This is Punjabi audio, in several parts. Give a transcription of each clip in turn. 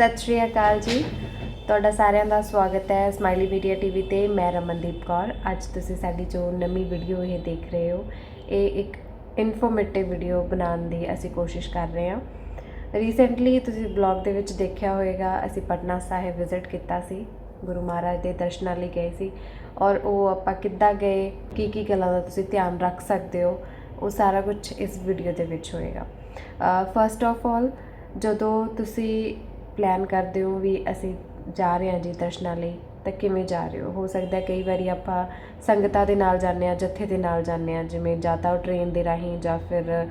ਸਤਿ ਸ਼੍ਰੀ ਅਕਾਲ ਜੀ। ਤੁਹਾਡਾ ਸਾਰਿਆਂ ਦਾ ਸਵਾਗਤ ਹੈ ਸਮਾਈਲੀ ਮੀਡੀਆ ਟੀਵੀ ਤੇ। ਮੈਂ ਰਮਨਦੀਪ ਕੌਰ। ਅੱਜ ਤੁਸੀਂ ਸਾਡੀ ਜੋ ਨਵੀਂ ਵੀਡੀਓ ਇਹ ਦੇਖ ਰਹੇ ਹੋ, ਇਹ ਇੱਕ ਇਨਫੋਰਮੇਟਿਵ ਵੀਡੀਓ ਬਣਾਉਣ ਦੀ ਅਸੀਂ ਕੋਸ਼ਿਸ਼ ਕਰ ਰਹੇ ਹਾਂ। ਰੀਸੈਂਟਲੀ ਤੁਸੀਂ ਬਲੌਗ ਦੇ ਵਿੱਚ ਦੇਖਿਆ ਹੋਵੇਗਾ, ਅਸੀਂ ਪਟਨਾ ਸਾਹਿਬ ਵਿਜ਼ਿਟ ਕੀਤਾ ਸੀ। ਗੁਰੂ ਮਹਾਰਾਜ ਦੇ ਦਰਸ਼ਨਾਂ ਲਈ ਗਏ ਸੀ। ਔਰ ਉਹ ਆਪਾਂ ਕਿੱਦਾਂ ਗਏ ਕੀ ਕੀ ਗੱਲਾਂ ਦਾ ਤੁਸੀਂ ਧਿਆਨ ਰੱਖ ਸਕਦੇ ਹੋ, ਉਹ ਸਾਰਾ ਕੁਝ ਇਸ ਵੀਡੀਓ ਦੇ ਵਿੱਚ ਹੋਏਗਾ। ਫਸਟ ਆਫ ਆਲ ਜਦੋਂ ਤੁਸੀਂ ਪਲੈਨ ਕਰਦੇ ਹੋ ਵੀ ਅਸੀਂ ਜਾ ਰਹੇ ਹਾਂ ਜੀ ਦਰਸ਼ਨਾਂ ਲਈ? ਤਾਂ ਕਿਵੇਂ ਜਾ ਰਹੇ ਹੋ? ਹੋ ਸਕਦਾ ਕਈ ਵਾਰੀ ਆਪਾਂ ਸੰਗਤਾਂ ਦੇ ਨਾਲ ਜਾਂਦੇ ਹਾਂ, ਜੱਥੇ ਦੇ ਨਾਲ ਜਾਂਦੇ ਹਾਂ, ਜਿਵੇਂ ਜਾਂ ਤਾਂ ਉਹ ਟ੍ਰੇਨ ਦੇ ਰਾਹੀਂ ਜਾਂ ਫਿਰ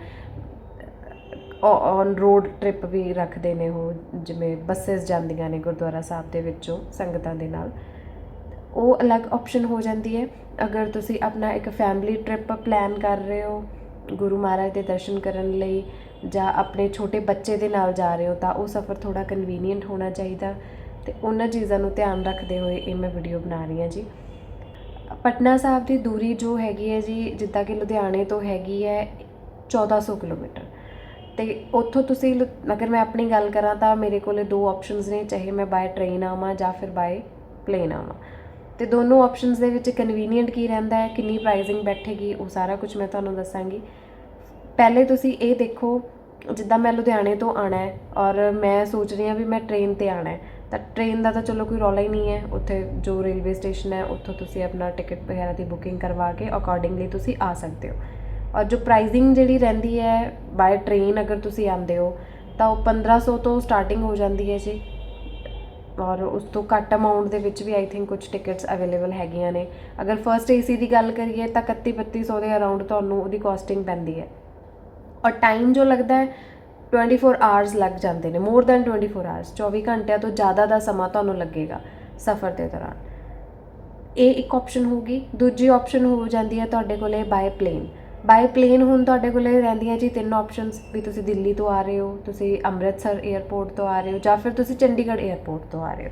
ਔਨ ਰੋਡ ਟ੍ਰਿਪ ਵੀ ਰੱਖਦੇ ਨੇ ਉਹ, ਜਿਵੇਂ ਬੱਸਸ ਜਾਂਦੀਆਂ ਨੇ ਗੁਰਦੁਆਰਾ ਸਾਹਿਬ ਦੇ ਵਿੱਚੋਂ ਸੰਗਤਾਂ ਦੇ ਨਾਲ। ਉਹ ਅਲੱਗ ਆਪਸ਼ਨ ਹੋ ਜਾਂਦੀ ਹੈ। ਅਗਰ ਤੁਸੀਂ ਆਪਣਾ ਇੱਕ ਫੈਮਿਲੀ ਟ੍ਰਿਪ ਪਲਾਨ ਕਰ ਰਹੇ ਹੋ, ਗੁਰੂ ਮਹਾਰਾਜ ਦੇ ਦਰਸ਼ਨ ਕਰਨ ਲਈ ਜਾਂ ਆਪਣੇ ਛੋਟੇ ਬੱਚੇ ਦੇ ਨਾਲ ਜਾ ਰਹੇ ਹੋ ਤਾਂ ਉਹ ਸਫ਼ਰ ਥੋੜ੍ਹਾ ਕਨਵੀਨੀਅੰਟ ਹੋਣਾ ਚਾਹੀਦਾ। ਅਤੇ ਉਹਨਾਂ ਚੀਜ਼ਾਂ ਨੂੰ ਧਿਆਨ ਰੱਖਦੇ ਹੋਏ ਇਹ ਮੈਂ ਵੀਡੀਓ ਬਣਾ ਰਹੀ ਹਾਂ ਜੀ। ਪਟਨਾ ਸਾਹਿਬ ਦੀ ਦੂਰੀ ਜੋ ਹੈਗੀ ਹੈ ਜੀ, ਜਿੱਦਾਂ ਕਿ ਲੁਧਿਆਣੇ ਤੋਂ ਹੈਗੀ ਹੈ 1400 ਕਿਲੋਮੀਟਰ। ਤੇ ਉੱਥੋਂ ਤੁਸੀਂ ਲੁ- ਅਗਰ ਮੈਂ ਆਪਣੀ ਗੱਲ ਕਰਾਂ ਤਾਂ ਮੇਰੇ ਕੋਲੇ ਦੋ ਆਪਸ਼ਨਸ ਨੇ, ਚਾਹੇ ਮੈਂ ਬਾਏ ਟ੍ਰੇਨ ਆਵਾਂ ਜਾਂ ਫਿਰ ਬਾਏ ਪਲੇਨ ਆਵਾਂ। ਤੇ ਦੋਨੋਂ ਆਪਸ਼ਨਸ ਦੇ ਵਿੱਚ ਕਨਵੀਨੀਅੰਟ ਕੀ ਰਹਿੰਦਾ ਹੈ, ਕਿੰਨੀ ਪ੍ਰਾਈਸਿੰਗ ਬੈਠੇਗੀ, ਉਹ ਸਾਰਾ ਕੁਝ ਮੈਂ ਤੁਹਾਨੂੰ ਦੱਸਾਂਗੀ। ਪਹਿਲੇ ਤੁਸੀਂ ਇਹ ਦੇਖੋ, ਜਿੱਦਾਂ ਮੈਂ ਲੁਧਿਆਣੇ ਤੋਂ ਆਉਣਾ ਹੈ ਔਰ ਮੈਂ ਸੋਚ ਰਹੀ ਹਾਂ ਵੀ ਮੈਂ ਟ੍ਰੇਨ ਤੇ ਆਉਣਾ ਹੈ। ਤਾਂ ਟ੍ਰੇਨ ਦਾ ਤਾਂ ਚਲੋ ਕੋਈ ਰੌਲਾ ਹੀ ਨਹੀਂ ਹੈ। ਉੱਥੇ ਜੋ ਰੇਲਵੇ ਸਟੇਸ਼ਨ ਹੈ, ਉੱਥੋਂ ਤੁਸੀਂ ਆਪਣਾ ਟਿਕਟ ਵਗੈਰਾ ਦੀ ਬੁਕਿੰਗ ਕਰਵਾ ਕੇ ਅਕੋਰਡਿੰਗਲੀ ਤੁਸੀਂ ਆ ਸਕਦੇ ਹੋ। ਔਰ ਜੋ ਪ੍ਰਾਈਸਿੰਗ ਜਿਹੜੀ ਰਹਿੰਦੀ ਹੈ ਬਾਏ ਟ੍ਰੇਨ ਅਗਰ ਤੁਸੀਂ ਆਉਂਦੇ ਹੋ, ਤਾਂ ਉਹ 1500 ਤੋਂ ਸਟਾਰਟਿੰਗ ਹੋ ਜਾਂਦੀ ਹੈ ਜੀ। ਔਰ ਉਸ ਤੋਂ ਘੱਟ ਅਮਾਉਂਟ ਦੇ ਵਿੱਚ ਵੀ ਆਈ ਥਿੰਕ ਕੁਝ ਟਿਕਟਸ ਅਵੇਲੇਬਲ ਹੈਗੀਆਂ ਨੇ। ਅਗਰ ਫਰਸਟ ਏਸੀ ਦੀ ਗੱਲ ਕਰੀਏ, ਤਾਂ 31 3200 ਦੇ ਅਰਾਊਂਡ ਤੁਹਾਨੂੰ ਉਹਦੀ ਕਾਸਟਿੰਗ ਪੈਂਦੀ ਹੈ। ਔਰ ਟਾਈਮ ਜੋ ਲੱਗਦਾ ਹੈ 24 ਆਵਰਸ ਲੱਗ ਜਾਂਦੇ ਨੇ ਮੋਰ ਦੈਨ 24 ਆਵਰਸ 24 ਘੰਟਿਆਂ ਤੋਂ ਜ਼ਿਆਦਾ ਦਾ ਸਮਾਂ ਤੁਹਾਨੂੰ ਲੱਗੇਗਾ ਸਫ਼ਰ ਦੇ ਦੌਰਾਨ। ਇਹ ਇੱਕ ਆਪਸ਼ਨ ਹੋਗੀ ਦੂਜੀ ਆਪਸ਼ਨ ਹੋ ਜਾਂਦੀ ਹੈ ਤੁਹਾਡੇ ਕੋਲੇ ਬਾਏ ਪਲੇਨ ਬਾਏ ਪਲੇਨ ਹੁਣ ਤੁਹਾਡੇ ਕੋਲੇ ਰਹਿੰਦੀਆਂ ਜੀ ਤਿੰਨ ਆਪਸ਼ਨਸ ਵੀ ਤੁਸੀਂ ਦਿੱਲੀ ਤੋਂ ਆ ਰਹੇ ਹੋ, ਤੁਸੀਂ ਅੰਮ੍ਰਿਤਸਰ 에ਅਰਪੋਰਟ ਤੋਂ ਆ ਰਹੇ ਹੋ, ਜਾਂ ਫਿਰ ਤੁਸੀਂ ਚੰਡੀਗੜ੍ਹ 에ਅਰਪੋਰਟ ਤੋਂ ਆ ਰਹੇ ਹੋ।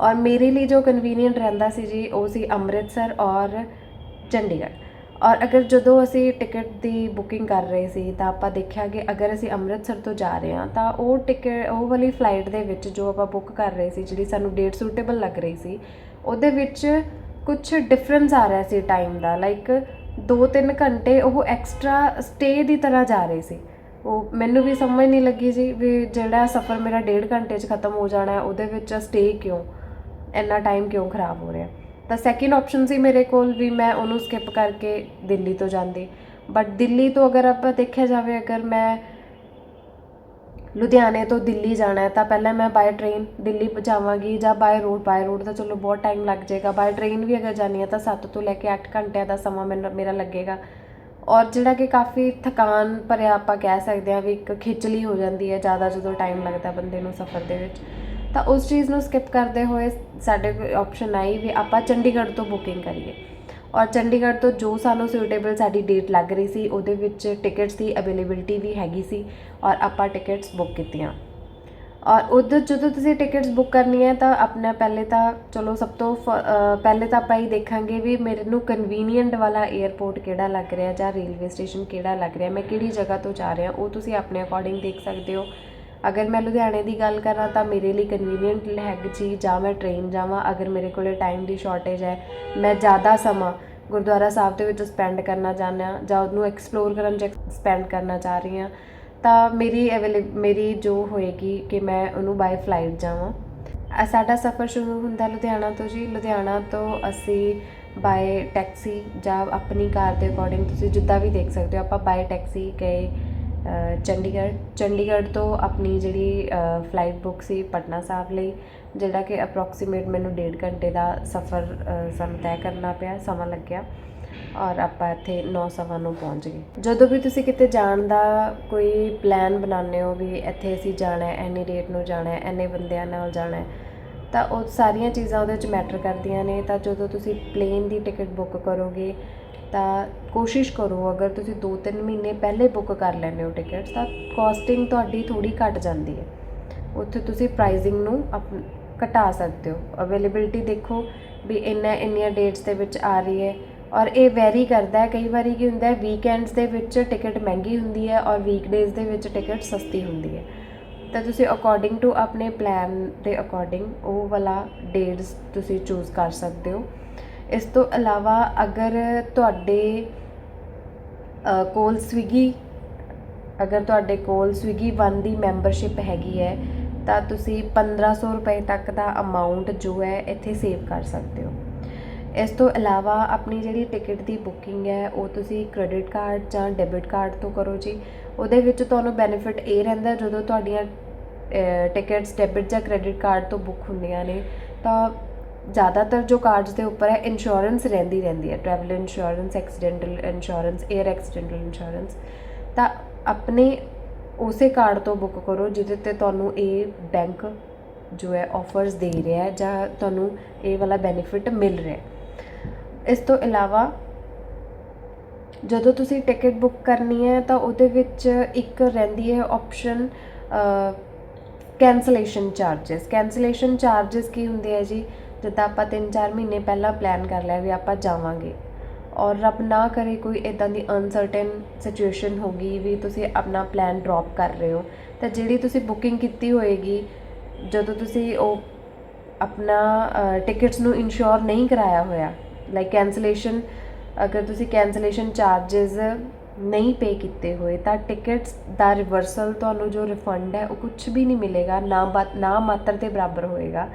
ਔਰ ਮੇਰੇ ਲਈ ਜੋ ਕਨਵੀਨੀਅੰਟ ਰਹਿੰਦਾ ਸੀ ਜੀ, ਉਹ ਸੀ ਅੰਮ੍ਰਿਤਸਰ ਔਰ ਚੰਡੀਗੜ੍ਹ। ਔਰ ਅਗਰ ਜਦੋਂ ਅਸੀਂ ਟਿਕਟ ਦੀ ਬੁਕਿੰਗ ਕਰ ਰਹੇ ਸੀ, ਤਾਂ ਆਪਾਂ ਦੇਖਿਆ ਕਿ ਅਗਰ ਅਸੀਂ ਅੰਮ੍ਰਿਤਸਰ ਤੋਂ ਜਾ ਰਹੇ ਹਾਂ, ਤਾਂ ਉਹ ਟਿਕਟ, ਉਹ ਵਾਲੀ ਫਲਾਈਟ ਦੇ ਵਿੱਚ ਜੋ ਆਪਾਂ ਬੁੱਕ ਕਰ ਰਹੇ ਸੀ, ਜਿਹੜੀ ਸਾਨੂੰ ਡੇਟ ਸੂਟੇਬਲ ਲੱਗ ਰਹੀ ਸੀ, ਉਹਦੇ ਵਿੱਚ ਕੁਝ ਡਿਫਰੈਂਸ ਆ ਰਿਹਾ ਸੀ ਟਾਈਮ ਦਾ ਲਾਈਕ 2-3 ਘੰਟੇ ਉਹ ਐਕਸਟਰਾ ਸਟੇ ਦੀ ਤਰ੍ਹਾਂ ਜਾ ਰਹੇ ਸੀ। ਉਹ ਮੈਨੂੰ ਵੀ ਸਮਝ ਨਹੀਂ ਲੱਗੀ ਜੀ ਵੀ ਜਿਹੜਾ ਸਫ਼ਰ ਮੇਰਾ ਡੇਢ ਘੰਟੇ 'ਚ ਖਤਮ ਹੋ ਜਾਣਾ ਹੈ, ਉਹਦੇ ਵਿੱਚ ਸਟੇ ਕਿਉਂ? ਇੰਨਾ ਟਾਈਮ ਕਿਉਂ ਖਰਾਬ ਹੋ ਰਿਹਾ? ਤਾਂ ਸੈਕਿੰਡ ਆਪਸ਼ਨ ਸੀ ਮੇਰੇ ਕੋਲ ਵੀ ਮੈਂ ਉਹਨੂੰ ਸਕਿਪ ਕਰਕੇ ਦਿੱਲੀ ਤੋਂ ਜਾਂਦੀ। ਬਟ ਦਿੱਲੀ ਤੋਂ ਅਗਰ ਆਪਾਂ ਦੇਖਿਆ ਜਾਵੇ, ਅਗਰ ਮੈਂ ਲੁਧਿਆਣੇ ਤੋਂ ਦਿੱਲੀ ਜਾਣਾ ਹੈ, ਤਾਂ ਪਹਿਲਾਂ ਮੈਂ ਬਾਏ ਟ੍ਰੇਨ ਦਿੱਲੀ ਜਾਵਾਂਗੀ ਜਾਂ ਬਾਏ ਰੋਡ ਬਾਏ ਰੋਡ ਤਾਂ ਚਲੋ ਬਹੁਤ ਟਾਈਮ ਲੱਗ ਜਾਏਗਾ। ਬਾਏ ਟ੍ਰੇਨ ਵੀ ਅਗਰ ਜਾਣੀ ਹੈ ਤਾਂ 7 ਤੋਂ ਲੈ ਕੇ 8 ਘੰਟਿਆਂ ਦਾ ਸਮਾਂ ਮੈਨੂੰ, ਮੇਰਾ ਲੱਗੇਗਾ। ਔਰ ਜਿਹੜਾ ਕਿ ਕਾਫੀ ਥਕਾਨ ਭਰਿਆ ਆਪਾਂ ਕਹਿ ਸਕਦੇ ਹਾਂ ਵੀ ਇੱਕ ਖਿਚਲੀ ਹੋ ਜਾਂਦੀ ਹੈ ਜ਼ਿਆਦਾ ਜਦੋਂ ਟਾਈਮ ਲੱਗਦਾ ਬੰਦੇ ਨੂੰ ਸਫ਼ਰ ਦੇ ਵਿੱਚ। ਤਾਂ ਉਸ ਚੀਜ਼ ਨੂੰ ਸਕਿਪ ਕਰਦੇ ਹੋਏ ਸਾਡੇ ਕੋਲ ਆਪਸ਼ਨ ਆਈ ਵੀ ਆਪਾਂ ਚੰਡੀਗੜ੍ਹ ਤੋਂ ਬੁਕਿੰਗ ਕਰੀਏ। ਔਰ ਚੰਡੀਗੜ੍ਹ ਤੋਂ ਜੋ ਸਾਨੂੰ ਸੂਟੇਬਲ ਸਾਡੀ ਡੇਟ ਲੱਗ ਰਹੀ ਸੀ, ਉਹਦੇ ਵਿੱਚ ਟਿਕਟਸ ਦੀ ਅਵੇਲੇਬਿਲਟੀ ਵੀ ਹੈਗੀ ਸੀ ਔਰ ਆਪਾਂ ਟਿਕਟਸ ਬੁੱਕ ਕੀਤੀਆਂ। ਔਰ ਉਧਰ ਜਦੋਂ ਤੁਸੀਂ ਟਿਕਟਸ ਬੁੱਕ ਕਰਨੀ ਹੈ ਤਾਂ ਆਪਣਾ ਪਹਿਲੇ ਤਾਂ ਚਲੋ ਸਭ ਤੋਂ ਫ- ਪਹਿਲੇ ਤਾਂ ਆਪਾਂ ਹੀ ਦੇਖਾਂਗੇ ਵੀ ਮੇਰੇ ਨੂੰ ਕਨਵੀਨੀਅੰਟ ਵਾਲਾ 에ਅਰਪੋਰਟ ਕਿਹੜਾ ਲੱਗ ਰਿਹਾ ਜਾਂ ਰੇਲਵੇ ਸਟੇਸ਼ਨ ਕਿਹੜਾ ਲੱਗ ਰਿਹਾ, ਮੈਂ ਕਿਹੜੀ ਜਗ੍ਹਾ ਤੋਂ ਜਾ ਰਿਹਾ, ਉਹ ਤੁਸੀਂ ਆਪਣੇ ਅਕੋਰਡਿੰਗ ਦੇਖ ਸਕਦੇ ਹੋ। ਅਗਰ ਮੈਂ ਲੁਧਿਆਣੇ ਦੀ ਗੱਲ ਕਰਾਂ ਤਾਂ ਮੇਰੇ ਲਈ ਕਨਵੀਨੀਅੰਟ ਹੈਗੀ ਜੀ ਜਾਂ ਮੈਂ ਟ੍ਰੇਨ ਜਾਵਾਂ, ਅਗਰ ਮੇਰੇ ਕੋਲੇ ਟਾਈਮ ਦੀ ਸ਼ਾਰਟੇਜ ਹੈ, ਮੈਂ ਜ਼ਿਆਦਾ ਸਮਾਂ ਗੁਰਦੁਆਰਾ ਸਾਹਿਬ ਦੇ ਵਿੱਚ ਸਪੈਂਡ ਕਰਨਾ ਚਾਹੁੰਦਾ ਜਾਂ ਉਹਨੂੰ ਐਕਸਪਲੋਰ ਕਰਨ 'ਚ ਸਪੈਂਡ ਕਰਨਾ ਚਾਹ ਰਹੀ ਹਾਂ, ਤਾਂ ਮੇਰੀ ਅਵੇਲੇ ਮੇਰੀ ਜੋ ਹੋਏਗੀ ਕਿ ਮੈਂ ਉਹਨੂੰ ਬਾਏ ਫਲਾਈਟ ਜਾਵਾਂ। ਸਾਡਾ ਸਫ਼ਰ ਸ਼ੁਰੂ ਹੁੰਦਾ ਲੁਧਿਆਣਾ ਤੋਂ ਜੀ। ਲੁਧਿਆਣਾ ਤੋਂ ਅਸੀਂ ਬਾਏ ਟੈਕਸੀ ਜਾਂ ਆਪਣੀ ਕਾਰ ਦੇ ਅਕੋਰਡਿੰਗ ਤੁਸੀਂ ਜਿੱਦਾਂ ਵੀ ਦੇਖ ਸਕਦੇ ਹੋ, ਆਪਾਂ ਬਾਏ ਟੈਕਸੀ ਗਏ। ਚੰਡੀਗੜ੍ਹ ਚੰਡੀਗੜ੍ਹ ਤੋਂ ਆਪਣੀ ਜਿਹੜੀ ਫਲਾਈਟ ਬੁੱਕ ਸੀ ਪਟਨਾ ਸਾਹਿਬ ਲਈ, ਜਿਹੜਾ ਕਿ ਅਪਰੋਕਸੀਮੇਟ ਮੈਨੂੰ ਡੇਢ ਘੰਟੇ ਦਾ ਸਫ਼ਰ ਸਾਨੂੰ ਤੈਅ ਕਰਨਾ ਪਿਆ, ਸਮਾਂ ਲੱਗਿਆ ਔਰ ਆਪਾਂ ਇੱਥੇ 9:30 ਨੂੰ ਪਹੁੰਚ ਗਏ। ਜਦੋਂ ਵੀ ਤੁਸੀਂ ਕਿਤੇ ਜਾਣ ਦਾ ਕੋਈ ਪਲਾਨ ਬਣਾਉਂਦੇ ਹੋ ਵੀ ਇੱਥੇ ਅਸੀਂ ਜਾਣਾ ਹੈ ਐਨੀ ਡੇਟ ਨੂੰ ਜਾਣਾ ਹੈ ਐਨੇ ਬੰਦਿਆਂ ਨਾਲ ਜਾਣਾ ਹੈ, ਤਾਂ ਉਹ ਸਾਰੀਆਂ ਚੀਜ਼ਾਂ ਉਹਦੇ ਵਿੱਚ ਮੈਟਰ ਕਰਦੀਆਂ ਨੇ, ਤਾਂ ਜਦੋਂ ਤੁਸੀਂ ਪਲੇਨ ਦੀ ਟਿਕਟ ਬੁੱਕ ਕਰੋਗੇ ਤਾਂ ਕੋਸ਼ਿਸ਼ ਕਰੋ, ਅਗਰ ਤੁਸੀਂ 2-3 ਮਹੀਨੇ ਪਹਿਲੇ ਬੁੱਕ ਕਰ ਲੈਂਦੇ ਹੋ ਟਿਕਟਸ ਤਾਂ ਕੋਸਟਿੰਗ ਤੁਹਾਡੀ ਥੋੜੀ ਘਟ ਜਾਂਦੀ ਹੈ। ਉੱਥੇ ਤੁਸੀਂ ਪ੍ਰਾਈਸਿੰਗ ਨੂੰ ਅਪ- ਘਟਾ ਸਕਦੇ ਹੋ। ਅਵੇਲੇਬਿਲਟੀ ਦੇਖੋ ਵੀ ਇੰਨਾ, ਇੰਨੀਆਂ ਡੇਟਸ ਦੇ ਵਿੱਚ ਆ ਰਹੀ ਹੈ ਔਰ ਇਹ ਵੈਰੀ ਕਰਦਾ ਹੈ। ਕਈ ਵਾਰੀ ਕੀ ਹੁੰਦਾ ਹੈ ਵੀਕਐਂਡਸ ਦੇ ਵਿੱਚ ਟਿਕਟ ਮਹਿੰਗੀ ਹੁੰਦੀ ਹੈ ਔਰ ਵੀਕਡੇਜ਼ ਦੇ ਵਿੱਚ ਟਿਕਟ ਸਸਤੀ ਹੁੰਦੀ ਹੈ। ਤਾਂ ਤੁਸੀਂ ਅਕੋਰਡਿੰਗ ਟੂ ਆਪਣੇ ਪਲਾਨ ਦੇ ਅਕੋਰਡਿੰਗ ਉਹ ਵਾਲਾ ਡੇਟਸ ਤੁਸੀਂ ਚੂਜ਼ ਕਰ ਸਕਦੇ ਹੋ। ਇਸ ਤੋਂ ਇਲਾਵਾ ਅਗਰ ਤੁਹਾਡੇ ਕੋਲ ਸਵਿਗੀ, ਅਗਰ ਤੁਹਾਡੇ ਕੋਲ ਸਵਿਗੀ ਵਨ ਦੀ ਮੈਂਬਰਸ਼ਿਪ ਹੈਗੀ ਹੈ, ਤਾਂ ਤੁਸੀਂ 1500 ਰੁਪਏ ਤੱਕ ਦਾ ਅਮਾਊਂਟ ਜੋ ਹੈ ਇੱਥੇ ਸੇਵ ਕਰ ਸਕਦੇ ਹੋ। ਇਸ ਤੋਂ ਇਲਾਵਾ ਆਪਣੀ ਜਿਹੜੀ ਟਿਕਟ ਦੀ ਬੁਕਿੰਗ ਹੈ, ਉਹ ਤੁਸੀਂ ਕ੍ਰੈਡਿਟ ਕਾਰਡ ਜਾਂ ਡੈਬਿਟ ਕਾਰਡ ਤੋਂ ਕਰੋ ਜੀ। ਉਹਦੇ ਵਿੱਚ ਤੁਹਾਨੂੰ ਬੈਨੀਫਿਟ ਇਹ ਰਹਿੰਦਾ ਜਦੋਂ ਤੁਹਾਡੀਆਂ ਟਿਕਟਸ ਡੈਬਿਟ ਜਾਂ ਕ੍ਰੈਡਿਟ ਕਾਰਡ ਤੋਂ ਬੁੱਕ ਹੁੰਦੀਆਂ ਨੇ, ਤਾਂ ਜ਼ਿਆਦਾਤਰ ਜੋ ਕਾਰਡਸ ਦੇ ਉੱਪਰ ਹੈ ਇੰਸ਼ੋਰੈਂਸ ਰਹਿੰਦੀ ਰਹਿੰਦੀ ਹੈ। Travel insurance accidental insurance air accidental insurance ਤਾਂ ਆਪਣੇ ਉਸੇ ਕਾਰਡ ਤੋਂ ਬੁੱਕ ਕਰੋ, ਜਿਹਦੇ ਤੇ ਤੁਹਾਨੂੰ ਇਹ ਬੈਂਕ ਜੋ ਹੈ ਆਫਰਸ ਦੇ ਰਿਹਾ ਹੈ ਜਾਂ ਤੁਹਾਨੂੰ ਇਹ ਵਾਲਾ ਬੈਨੀਫਿਟ ਮਿਲ ਰਿਹਾ ਹੈ। ਇਸ ਤੋਂ ਇਲਾਵਾ ਜਦੋਂ ਤੁਸੀਂ ਟਿਕਟ ਬੁੱਕ ਕਰਨੀ ਹੈ, ਤਾਂ ਉਹਦੇ ਵਿੱਚ ਇੱਕ ਰਹਿੰਦੀ ਹੈ option cancellation charges cancellation charges ਕੀ ਹੁੰਦੇ ਆ ਜੀ? ਜਿੱਦਾਂ ਆਪਾਂ 3-4 ਮਹੀਨੇ ਪਹਿਲਾਂ ਪਲਾਨ ਕਰ ਲਿਆ ਵੀ ਆਪਾਂ ਜਾਵਾਂਗੇ। ਔਰ ਰੱਬ ਨਾ ਕਰੇ ਕੋਈ ਇਦਾਂ ਦੀ ਅਨਸਰਟਨ ਸਿਚੁਏਸ਼ਨ ਹੋ ਗਈ ਵੀ ਤੁਸੀਂ ਆਪਣਾ ਪਲਾਨ ਡ੍ਰੌਪ ਕਰ ਰਹੇ ਹੋ। ਤਾਂ ਜਿਹੜੀ ਤੁਸੀਂ ਬੁਕਿੰਗ ਕੀਤੀ ਹੋਏਗੀ, ਜਦੋਂ ਤੁਸੀਂ ਉਹ ਆਪਣਾ ਟਿਕਟਸ ਨੂੰ ਇਨਸ਼ੋਰ ਨਹੀਂ ਕਰਾਇਆ ਹੋਇਆ ਲਾਈਕ ਕੈਂਸਲੇਸ਼ਨ ਅਗਰ ਤੁਸੀਂ ਕੈਂਸਲੇਸ਼ਨ ਚਾਰजेस ਨਹੀਂ ਪੇ ਕੀਤੇ ਹੋਏ, ਤਾਂ ਟਿਕਟਸ ਦਾ ਰਿਵਰਸਲ ਤੁਹਾਨੂੰ ਜੋ ਰਿਫੰਡ ਹੈ, ਉਹ ਕੁਝ ਵੀ ਨਹੀਂ ਮਿਲੇਗਾ, ਨਾ ਬਾ- ਨਾ ਮਾਤਰ ਦੇ ਬਰਾਬਰ ਹੋਏਗਾ।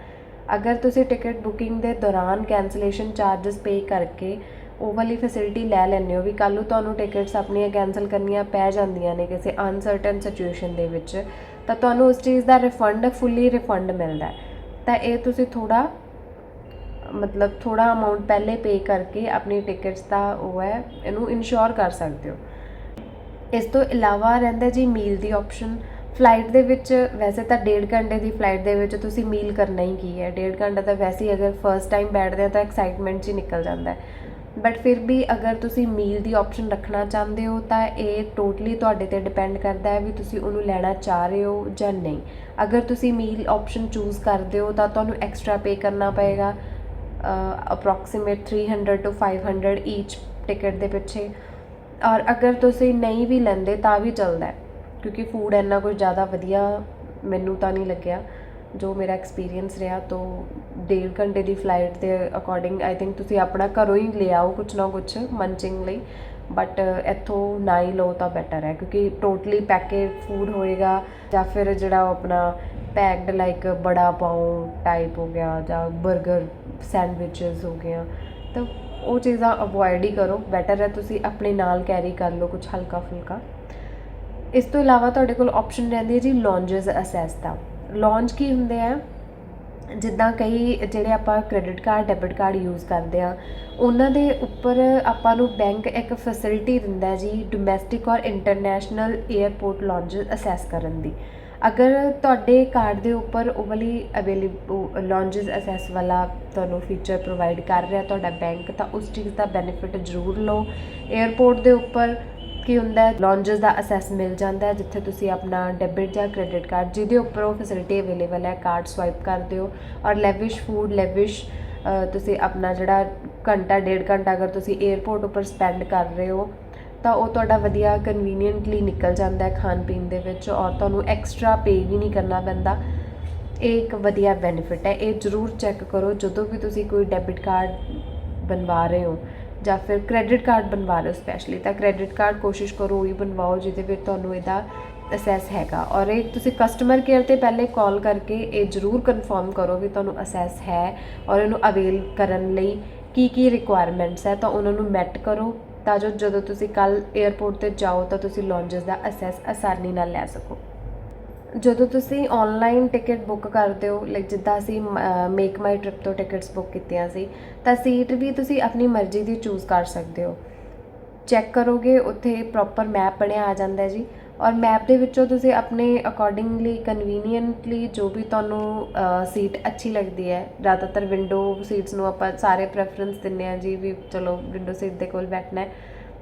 ਅਗਰ ਤੁਸੀਂ ਟਿਕਟ ਬੁਕਿੰਗ ਦੇ ਦੌਰਾਨ ਕੈਂਸਲੇਸ਼ਨ ਚਾਰजेस ਪੇ ਕਰਕੇ ਉਹ ਵਾਲੀ ਫੈਸਿਲਿਟੀ ਲੈ ਲੈਂਦੇ ਹੋ ਵੀ ਕੱਲ ਨੂੰ ਤੁਹਾਨੂੰ ਟਿਕਟਸ ਆਪਣੀਆਂ ਕੈਂਸਲ ਕਰਨੀਆਂ ਪੈ ਜਾਂਦੀਆਂ ਨੇ ਕਿਸੇ ਅਨਸਰਟਨ ਸਿਚੁਏਸ਼ਨ ਦੇ ਵਿੱਚ, ਤਾਂ ਤੁਹਾਨੂੰ ਉਸ ਚੀਜ਼ ਦਾ ਰਿਫੰਡ ਫੁੱਲੀ ਰਿਫੰਡ ਮਿਲਦਾ ਤਾਂ ਇਹ ਤੁਸੀਂ ਥੋੜਾ ਮਤਲਬ ਥੋੜਾ ਅਮਾਉਂਟ ਪਹਿਲੇ ਪੇ ਕਰਕੇ ਆਪਣੀ ਟਿਕਟਸ ਦਾ ਉਹ ਹੈ, ਇਹਨੂੰ ਇਨਸ਼ੋਰ ਕਰ ਸਕਦੇ ਹੋ। ਇਸ ਤੋਂ ਇਲਾਵਾ ਰਹਿੰਦਾ ਜੀ ਮੀਲ ਦੀ ਆਪਸ਼ਨ ਫਲਾਈਟ ਦੇ ਵਿੱਚ ਵੈਸੇ ਤਾਂ ਡੇਢ ਘੰਟੇ ਦੀ ਫਲਾਈਟ ਦੇ ਵਿੱਚ ਤੁਸੀਂ ਮੀਲ ਕਰਨਾ ਹੀ ਕੀ ਹੈ? ਡੇਢ ਘੰਟਾ ਤਾਂ ਵੈਸੇ ਹੀ ਅਗਰ ਫਰਸਟ ਟਾਈਮ ਬੈਠਦੇ ਆ ਤਾਂ ਐਕਸਾਈਟਮੈਂਟ 'ਚ ਹੀ ਨਿਕਲ ਜਾਂਦਾ ਹੈ। ਬਟ ਫਿਰ ਵੀ ਅਗਰ ਤੁਸੀਂ ਮੀਲ ਦੀ ਆਪਸ਼ਨ ਰੱਖਣਾ ਚਾਹੁੰਦੇ ਹੋ ਤਾਂ ਇਹ ਟੋਟਲੀ ਤੁਹਾਡੇ ਤੇ ਡਿਪੈਂਡ ਕਰਦਾ ਹੈ ਵੀ ਤੁਸੀਂ ਉਹਨੂੰ ਲੈਣਾ ਚਾਹ ਰਹੇ ਹੋ ਜਾਂ ਨਹੀਂ। ਅਗਰ ਤੁਸੀਂ ਮੀਲ ਆਪਸ਼ਨ ਚੂਜ਼ ਕਰਦੇ ਹੋ ਤਾਂ ਤੁਹਾਨੂੰ ਐਕਸਟਰਾ ਪੇ ਕਰਨਾ ਪਏਗਾ ਅਪਰੋਕਸੀਮੇਟ 300 ਟੂ 500 ਈਚ ਟਿਕਟ ਦੇ ਪਿੱਛੇ। ਔਰ ਅਗਰ ਤੁਸੀਂ ਨਹੀਂ ਵੀ ਲੈਂਦੇ ਤਾਂ ਵੀ ਚੱਲਦਾ ਹੈ। ਕਿਉਂਕਿ ਫੂਡ ਇੰਨਾ ਕੁਝ ਜ਼ਿਆਦਾ ਵਧੀਆ ਮੈਨੂੰ ਤਾਂ ਨਹੀਂ ਲੱਗਿਆ, ਜੋ ਮੇਰਾ ਐਕਸਪੀਰੀਅੰਸ ਰਿਹਾ, ਤੋ ਡੇਢ ਘੰਟੇ ਦੀ ਫਲਾਈਟ ਦੇ ਅਕੋਰਡਿੰਗ ਆਈ ਥਿੰਕ ਤੁਸੀਂ ਆਪਣਾ ਘਰੋਂ ਹੀ ਲੈ ਆਓ ਕੁਛ ਨਾ ਕੁਛ ਮੰਚਿੰਗ ਲਈ ਬਟ ਇੱਥੋਂ ਨਾ ਹੀ ਲਓ ਤਾਂ ਬੈਟਰ ਹੈ, ਕਿਉਂਕਿ ਟੋਟਲੀ ਪੈਕੇਜ ਫੂਡ ਹੋਏਗਾ, ਜਾਂ ਫਿਰ ਜਿਹੜਾ ਉਹ ਆਪਣਾ ਪੈਕਡ ਲਾਈਕ ਬੜਾ ਪਾਉ ਟਾਈਪ ਹੋ ਗਿਆ, ਜਾਂ 버ਗਰ ਸੈਂਡਵਿਚਸ ਹੋ ਗਿਆ ਤਾਂ ਉਹ ਚੀਜ਼ਾਂ ਅਵੋਇਡ ਹੀ ਕਰੋ ਬੈਟਰ ਹੈ ਤੁਸੀਂ ਆਪਣੇ ਨਾਲ ਕੈਰੀ ਕਰ ਲਓ ਕੁਝ ਹਲਕਾ ਫੁਲਕਾ ਇਸ ਤੋਂ ਇਲਾਵਾ ਤੁਹਾਡੇ ਕੋਲ ਆਪਸ਼ਨ ਰਹਿੰਦੀ ਹੈ ਜੀ ਲੌਂਜਸ ਅਸੈਸ ਦਾ। ਲੌਂਜ ਕੀ ਹੁੰਦੇ ਆ? ਜਿੱਦਾਂ ਕਈ ਜਿਹੜੇ ਆਪਾਂ credit card debit card use ਕਰਦੇ ਆ, ਉਹਨਾਂ ਦੇ ਉੱਪਰ ਆਪਾਂ ਨੂੰ ਬੈਂਕ ਇੱਕ ਫੈਸਿਲਿਟੀ ਦਿੰਦਾ ਜੀ ਡੋਮੈਸਟਿਕ ਔਰ ਇੰਟਰਨੈਸ਼ਨਲ 에ਅਰਪੋਰਟ ਲੌਂਜਸ ਅਸੈਸ ਕਰਨ ਦੀ। ਅਗਰ ਤੁਹਾਡੇ ਕਾਰਡ ਦੇ ਉੱਪਰ ਉਹ ਵਾਲੀ ਅਵੇਲੇਬਲ ਲੌਂਜਸ ਅਸੈਸ ਵਾਲਾ ਤੁਹਾਨੂੰ ਫੀਚਰ ਪ੍ਰੋਵਾਈਡ ਕਰ ਰਿਹਾ ਤੁਹਾਡਾ ਬੈਂਕ ਤਾਂ ਉਸ ਚੀਜ਼ ਦਾ ਬੈਨੀਫਿਟ ਜ਼ਰੂਰ ਲਓ। 에ਅਰਪੋਰਟ ਦੇ ਉੱਪਰ ਕੀ ਹੁੰਦਾ ਹੈ? ਲੌਂਜਸ ਦਾ ਅਸੈਸ ਮਿਲ ਜਾਂਦਾ ਹੈ, ਜਿੱਥੇ ਤੁਸੀਂ ਆਪਣਾ ਡੈਬਿਟ ਜਾਂ ਕ੍ਰੈਡਿਟ ਕਾਰਡ ਜਿਹਦੇ ਉੱਪਰ ਉਹ ਫੈਸਿਲਿਟੀ ਅਵੇਲੇਬਲ ਹੈ ਕਾਰਡ ਸਵਾਈਪ ਕਰ ਦਿਓ ਔਰ ਲੈਵਿਸ਼ ਫੂਡ ਲੈਵਿਸ਼ ਤੁਸੀਂ ਆਪਣਾ ਜਿਹੜਾ ਘੰਟਾ, ਡੇਢ ਘੰਟਾ ਅਗਰ ਤੁਸੀਂ 에ਅਰਪੋਰਟ ਉੱਪਰ ਸਪੈਂਡ ਕਰ ਰਹੇ ਹੋ, ਤਾਂ ਉਹ ਤੁਹਾਡਾ ਵਧੀਆ ਕਨਵੀਨੀਅੰਟਲੀ ਨਿਕਲ ਜਾਂਦਾ ਹੈ ਖਾਣ ਪੀਣ ਦੇ ਵਿੱਚ ਔਰ ਤੁਹਾਨੂੰ ਐਕਸਟਰਾ ਪੇ ਵੀ ਨਹੀਂ ਕਰਨਾ ਪੈਂਦਾ। ਇਹ ਇੱਕ ਵਧੀਆ ਬੈਨੀਫਿਟ ਹੈ। ਇਹ ਜ਼ਰੂਰ ਚੈੱਕ ਕਰੋ, ਜਦੋਂ ਵੀ ਤੁਸੀਂ ਕੋਈ ਡੈਬਿਟ ਕਾਰਡ ਬਣਵਾ ਰਹੇ ਹੋ ਜਾਂ ਫਿਰ ਕ੍ਰੈਡਿਟ ਕਾਰਡ ਬਣਵਾ ਲਓ ਸਪੈਸ਼ਲੀ ਤਾਂ ਕ੍ਰੈਡਿਟ ਕਾਰਡ ਕੋਸ਼ਿਸ਼ ਕਰੋ ਉਹੀ ਬਣਵਾਓ ਜਿਹਦੇ ਵਿੱਚ ਤੁਹਾਨੂੰ ਇਹਦਾ ਅਸੈਸ ਹੈਗਾ। ਔਰ ਇਹ ਤੁਸੀਂ ਕਸਟਮਰ ਕੇਅਰ ਤੇ ਪਹਿਲੇ ਕਾਲ ਕਰਕੇ ਇਹ ਜ਼ਰੂਰ ਕਨਫਰਮ ਕਰੋ ਵੀ ਤੁਹਾਨੂੰ ਅਸੈਸ ਹੈ ਔਰ ਇਹਨੂੰ ਅਵੇਲ ਕਰਨ ਲਈ ਕੀ ਕੀ ਰਿਕੁਆਇਰਮੈਂਟਸ ਹੈ ਤਾਂ ਉਹਨਾਂ ਨੂੰ ਮੈਟ ਕਰੋ ਤਾਂ ਜੋ ਜਦੋਂ ਤੁਸੀਂ ਕੱਲ 에ਅਰਪੋਰਟ ਤੇ ਜਾਓ ਤਾਂ ਤੁਸੀਂ ਲੌਂਜਸ ਦਾ ਅਸੈਸ ਆਸਾਨੀ ਨਾਲ ਲੈ ਸਕੋ। ਜਦੋਂ ਤੁਸੀਂ ਆਨਲਾਈਨ ਟਿਕਟ ਬੁੱਕ ਕਰਦੇ ਹੋ ਲਾਈਕ ਜਿੱਦਾਂ ਅਸੀਂ ਮੇਕ ਮਾਈ ਟ੍ਰਿਪ ਤੋਂ ਟਿਕਟਸ ਬੁੱਕ ਕੀਤੀਆਂ ਸੀ, ਤਾਂ ਸੀਟ ਵੀ ਤੁਸੀਂ ਆਪਣੀ ਮਰਜ਼ੀ ਦੀ ਚੂਜ਼ ਕਰ ਸਕਦੇ ਹੋ। ਚੈੱਕ ਕਰੋਗੇ, ਉੱਥੇ ਪ੍ਰੋਪਰ ਮੈਪ ਬਣਿਆ ਆ ਜਾਂਦਾ ਜੀ। ਔਰ ਮੈਪ ਦੇ ਵਿੱਚੋਂ ਤੁਸੀਂ ਆਪਣੇ ਅਕੋਰਡਿੰਗਲੀ ਕਨਵੀਨੀਅੰਟਲੀ ਜੋ ਵੀ ਤੁਹਾਨੂੰ ਸੀਟ ਅੱਛੀ ਲੱਗਦੀ ਹੈ, ਜ਼ਿਆਦਾਤਰ ਵਿੰਡੋ ਸੀਟਸ ਨੂੰ ਆਪਾਂ ਸਾਰੇ ਪ੍ਰੈਫਰੈਂਸ ਦਿੰਨੇ ਆ ਜੀ ਵੀ ਚਲੋ ਵਿੰਡੋ ਸੀਟ ਦੇ ਕੋਲ ਬੈਠਣਾ ਹੈ,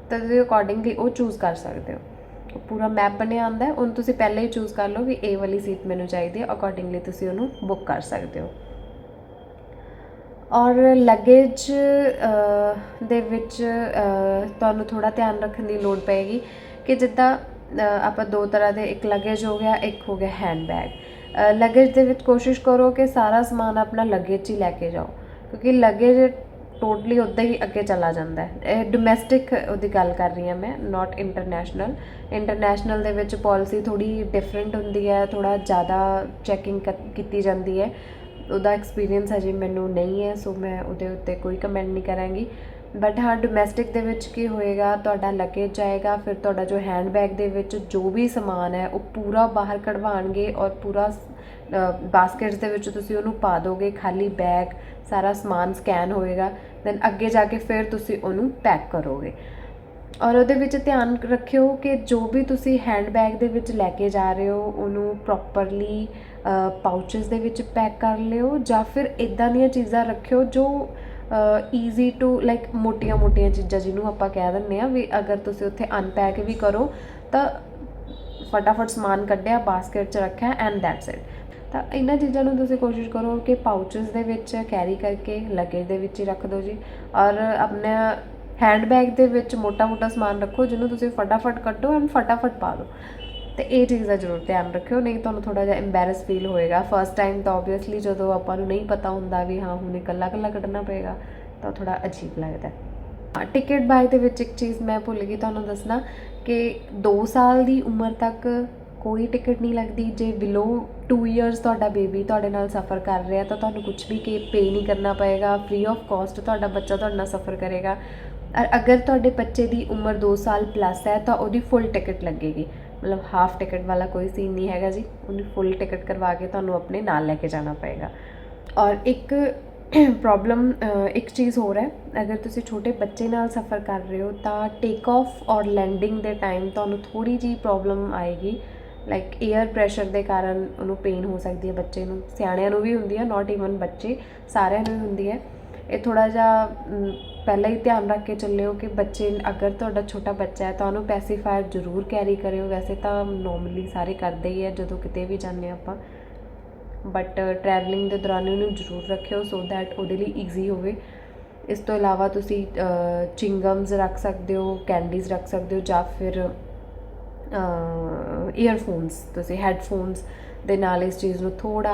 ਤਾਂ ਤੁਸੀਂ ਅਕੋਰਡਿੰਗਲੀ ਉਹ ਚੂਜ਼ ਕਰ ਸਕਦੇ ਹੋ। ਪੂਰਾ ਮੈਪ ਬਣਿਆ ਆਉਂਦਾ ਹੈ, ਉਹਨੂੰ ਤੁਸੀਂ ਪਹਿਲਾਂ ਹੀ ਚੂਜ਼ ਕਰ ਲਓ ਵੀ ਇਹ ਵਾਲੀ ਸੀਟ ਮੈਨੂੰ ਚਾਹੀਦੀ ਹੈ ਅਕੋਰਡਿੰਗਲੀ ਤੁਸੀਂ ਉਹਨੂੰ ਬੁੱਕ ਕਰ ਸਕਦੇ ਹੋ। ਔਰ ਲਗੇਜ ਦੇ ਵਿੱਚ ਤੁਹਾਨੂੰ ਥੋੜਾ ਧਿਆਨ ਰੱਖਣ ਦੀ ਲੋੜ ਪਏਗੀ ਕਿ ਜਿੱਦਾਂ ਆਪਾਂ ਦੋ ਤਰ੍ਹਾਂ ਦੇ, ਇੱਕ ਲਗੇਜ ਹੋ ਗਿਆ, ਇੱਕ ਹੋ ਗਿਆ ਹੈਂਡ ਬੈਗ ਲਗੇਜ ਦੇ ਵਿੱਚ ਕੋਸ਼ਿਸ਼ ਕਰੋ ਕਿ ਸਾਰਾ ਸਮਾਨ ਆਪਣਾ ਲਗੇਜ 'ਚ ਹੀ ਲੈ ਕੇ ਜਾਓ, ਕਿਉਂਕਿ ਲਗੇਜ ਟੋਟਲੀ ਉੱਦਾਂ ਹੀ ਅੱਗੇ ਚਲਾ ਜਾਂਦਾ ਹੈ। ਇਹ ਡੋਮੈਸਟਿਕ ਉਹਦੀ ਗੱਲ ਕਰ ਰਹੀ ਹਾਂ ਮੈਂ ਨਾਟ ਇੰਟਰਨੈਸ਼ਨਲ ਇੰਟਰਨੈਸ਼ਨਲ ਦੇ ਵਿੱਚ ਪਾਲਿਸੀ ਥੋੜੀ ਡਿਫਰੈਂਟ ਹੁੰਦੀ ਹੈ ਥੋੜਾ ਜ਼ਿਆਦਾ ਚੈਕਿੰਗ ਕੀਤੀ ਜਾਂਦੀ ਹੈ। ਉਹਦਾ ਐਕਸਪੀਰੀਅੰਸ ਹਜੇ ਮੈਨੂੰ ਨਹੀਂ ਹੈ ਸੋ ਮੈਂ ਉਹਦੇ ਉੱਤੇ ਕੋਈ ਕਮੈਂਟ ਨਹੀਂ ਕਰਾਂਗੀ। ਬਟ ਹਾਂ ਡੋਮੈਸਟਿਕ ਦੇ ਵਿੱਚ ਕੀ ਹੋਏਗਾ, ਤੁਹਾਡਾ ਲਗੇਜ ਜਾਏਗਾ ਫਿਰ ਤੁਹਾਡਾ ਜੋ ਹੈਂਡ ਬੈਗ ਦੇ ਵਿੱਚ ਜੋ ਵੀ ਸਮਾਨ ਹੈ, ਉਹ ਪੂਰਾ ਬਾਹਰ ਕਢਵਾਣਗੇ ਔਰ ਪੂਰਾ ਬਾਸਕਟਸ ਦੇ ਵਿੱਚ ਤੁਸੀਂ ਉਹਨੂੰ ਪਾ ਦੋਗੇ, ਖਾਲੀ ਬੈਗ ਸਾਰਾ ਸਮਾਨ ਸਕੈਨ ਹੋਏਗਾ। ਦੈਨ ਅੱਗੇ ਜਾ ਕੇ ਫਿਰ ਤੁਸੀਂ ਉਹਨੂੰ ਪੈਕ ਕਰੋਗੇ। ਔਰ ਉਹਦੇ ਵਿੱਚ ਧਿਆਨ ਰੱਖਿਓ ਕਿ ਜੋ ਵੀ ਤੁਸੀਂ ਹੈਂਡ ਬੈਗ ਦੇ ਵਿੱਚ ਲੈ ਕੇ ਜਾ ਰਹੇ ਹੋ, ਉਹਨੂੰ ਪ੍ਰੋਪਰਲੀ ਪਾਊਚਸ ਦੇ ਵਿੱਚ ਪੈਕ ਕਰ ਲਿਓ ਜਾਂ ਫਿਰ ਇਦਾਂ ਦੀਆਂ ਚੀਜ਼ਾਂ ਰੱਖਿਓ ਜੋ ਈਜ਼ੀ ਟੂ ਲਾਈਕ ਮੋਟੀਆਂ-ਮੋਟੀਆਂ ਚੀਜ਼ਾਂ ਜਿਹਨੂੰ ਆਪਾਂ ਕਹਿ ਦਿੰਦੇ ਆ ਵੀ ਅਗਰ ਤੁਸੀਂ ਉੱਥੇ ਅਨਪੈਕ ਵੀ ਕਰੋ ਤਾਂ ਫਟਾਫਟ ਸਮਾਨ ਕੱਢਿਆ ਬਾਸਕਟ 'ਚ ਰੱਖਿਆ ਐਂਡ ਦੈਟਸ ਇਟ ਤਾਂ ਇਹਨਾਂ ਚੀਜ਼ਾਂ ਨੂੰ ਤੁਸੀਂ ਕੋਸ਼ਿਸ਼ ਕਰੋ ਕਿ ਪਾਊਚਸ ਦੇ ਵਿੱਚ ਕੈਰੀ ਕਰਕੇ ਲਗੇਜ ਦੇ ਵਿੱਚ ਹੀ ਰੱਖ ਦਿਓ ਜੀ। ਔਰ ਆਪਣਾ ਹੈਂਡ ਬੈਗ ਦੇ ਵਿੱਚ ਮੋਟਾ-ਮੋਟਾ ਸਮਾਨ ਰੱਖੋ, ਜਿਹਨੂੰ ਤੁਸੀਂ ਫਟਾਫਟ ਕੱਢੋ ਐਂਡ ਫਟਾਫਟ ਪਾ ਦਿਓ। ਤੇ ਇਹ ਚੀਜ਼ ਦਾ ਜ਼ਰੂਰ ਧਿਆਨ ਰੱਖਿਓ, ਨਹੀਂ ਤੁਹਾਨੂੰ ਥੋੜਾ ਜਿਹਾ ਐਮਬੈਰਸ ਫੀਲ ਹੋਏਗਾ। ਫਰਸਟ ਟਾਈਮ ਤਾਂ ਆਬਵੀਅਸਲੀ ਜਦੋਂ ਆਪਾਂ ਨੂੰ ਨਹੀਂ ਪਤਾ ਹੁੰਦਾ ਵੀ ਹਾਂ, ਹੁਣ ਇਕੱਲਾ ਇਕੱਲਾ ਕੱਢਣਾ ਪਏਗਾ, ਤਾਂ ਥੋੜਾ ਅਜੀਬ ਲੱਗਦਾ। ਹੈ ਟਿਕਟ ਬਾਏ ਦੇ ਵਿੱਚ ਇੱਕ ਚੀਜ਼ ਮੈਂ ਭੁੱਲ ਗਈ, ਤੁਹਾਨੂੰ ਦੱਸਣਾ ਕਿ 2 ਸਾਲ ਦੀ ਉਮਰ ਤੱਕ ਕੋਈ ਟਿਕਟ ਨਹੀਂ ਲੱਗਦੀ, ਜੇ ਬਿਲੋ 2 ਇਅਰਸ ਤੁਹਾਡਾ ਬੇਬੀ ਤੁਹਾਡੇ ਨਾਲ ਸਫ਼ਰ ਕਰ ਰਿਹਾ ਤਾਂ ਤੁਹਾਨੂੰ ਕੁਝ ਵੀ ਕੇ ਪੇ ਨਹੀਂ ਕਰਨਾ ਪਏਗਾ ਫ੍ਰੀ ਆਫ ਕਾਸਟ ਤੁਹਾਡਾ ਬੱਚਾ ਤੁਹਾਡੇ ਨਾਲ ਸਫ਼ਰ ਕਰੇਗਾ। ਔਰ ਅਗਰ ਤੁਹਾਡੇ ਬੱਚੇ ਦੀ ਉਮਰ 2 ਸਾਲ ਪਲੱਸ ਹੈ ਤਾਂ ਉਹਦੀ ਫੁੱਲ ਟਿਕਟ ਲੱਗੇਗੀ। ਮਤਲਬ ਹਾਫ ਟਿਕਟ ਵਾਲਾ ਕੋਈ ਸੀਨ ਨਹੀਂ ਹੈਗਾ ਜੀ ਉਹਨੂੰ ਫੁੱਲ ਟਿਕਟ ਕਰਵਾ ਕੇ ਤੁਹਾਨੂੰ ਆਪਣੇ ਨਾਲ ਲੈ ਕੇ ਜਾਣਾ ਪਏਗਾ। ਔਰ ਇੱਕ ਪ੍ਰੋਬਲਮ ਇੱਕ ਚੀਜ਼ ਹੋਰ ਹੈ, ਅਗਰ ਤੁਸੀਂ ਛੋਟੇ ਬੱਚੇ ਨਾਲ ਸਫ਼ਰ ਕਰ ਰਹੇ ਹੋ ਤਾਂ ਟੇਕ ਆਫ ਔਰ ਲੈਂਡਿੰਗ ਦੇ ਟਾਈਮ ਤੁਹਾਨੂੰ ਥੋੜੀ ਜੀ ਪ੍ਰੋਬਲਮ ਆਏਗੀ। ਲਾਈਕ 에ਅਰ ਪ੍ਰੈਸ਼ਰ ਦੇ ਕਾਰਨ ਉਹਨੂੰ ਪੇਨ ਹੋ ਸਕਦੀ ਹੈ ਬੱਚੇ ਨੂੰ। ਸਿਆਣਿਆਂ ਨੂੰ ਵੀ ਹੁੰਦੀ ਹੈ ਨਾਟ ਈਵਨ ਬੱਚੇ, ਸਾਰਿਆਂ ਨੂੰ ਹੀ ਹੁੰਦੀ ਹੈ। ਇਹ ਥੋੜਾ ਜਿਹਾ ਪਹਿਲਾਂ ਹੀ ਧਿਆਨ ਰੱਖ ਕੇ ਚੱਲਿਓ ਕਿ ਬੱਚੇ, ਅਗਰ ਤੁਹਾਡਾ ਛੋਟਾ ਬੱਚਾ ਹੈ ਤਾਂ ਉਹਨੂੰ ਪੈਸੀਫਾਇਰ ਜ਼ਰੂਰ ਕੈਰੀ ਕਰਿਓ। ਵੈਸੇ ਤਾਂ ਨੋਰਮਲੀ ਸਾਰੇ ਕਰਦੇ ਹੀ ਹੈ ਜਦੋਂ ਕਿਤੇ ਵੀ ਜਾਂਦੇ ਹਾਂ ਆਪਾਂ। ਬਟ ਟਰੈਵਲਿੰਗ ਦੇ ਦੌਰਾਨ ਉਹਨੂੰ ਜ਼ਰੂਰ ਰੱਖਿਓ ਸੋ ਦੈਟ ਉਹਦੇ ਲਈ ਈਜ਼ੀ ਹੋਵੇ। ਇਸ ਤੋਂ ਇਲਾਵਾ ਤੁਸੀਂ ਚਿੰਗਮਸ ਰੱਖ ਸਕਦੇ ਹੋ ਕੈਂਡੀਜ਼ ਰੱਖ ਸਕਦੇ ਹੋ ਜਾਂ ਫਿਰ ਈਅਰਫੋਨਸ ਤੁਸੀਂ ਹੈੱਡਫੋਨਸ ਦੇ ਨਾਲ ਇਸ ਚੀਜ਼ ਨੂੰ ਥੋੜਾ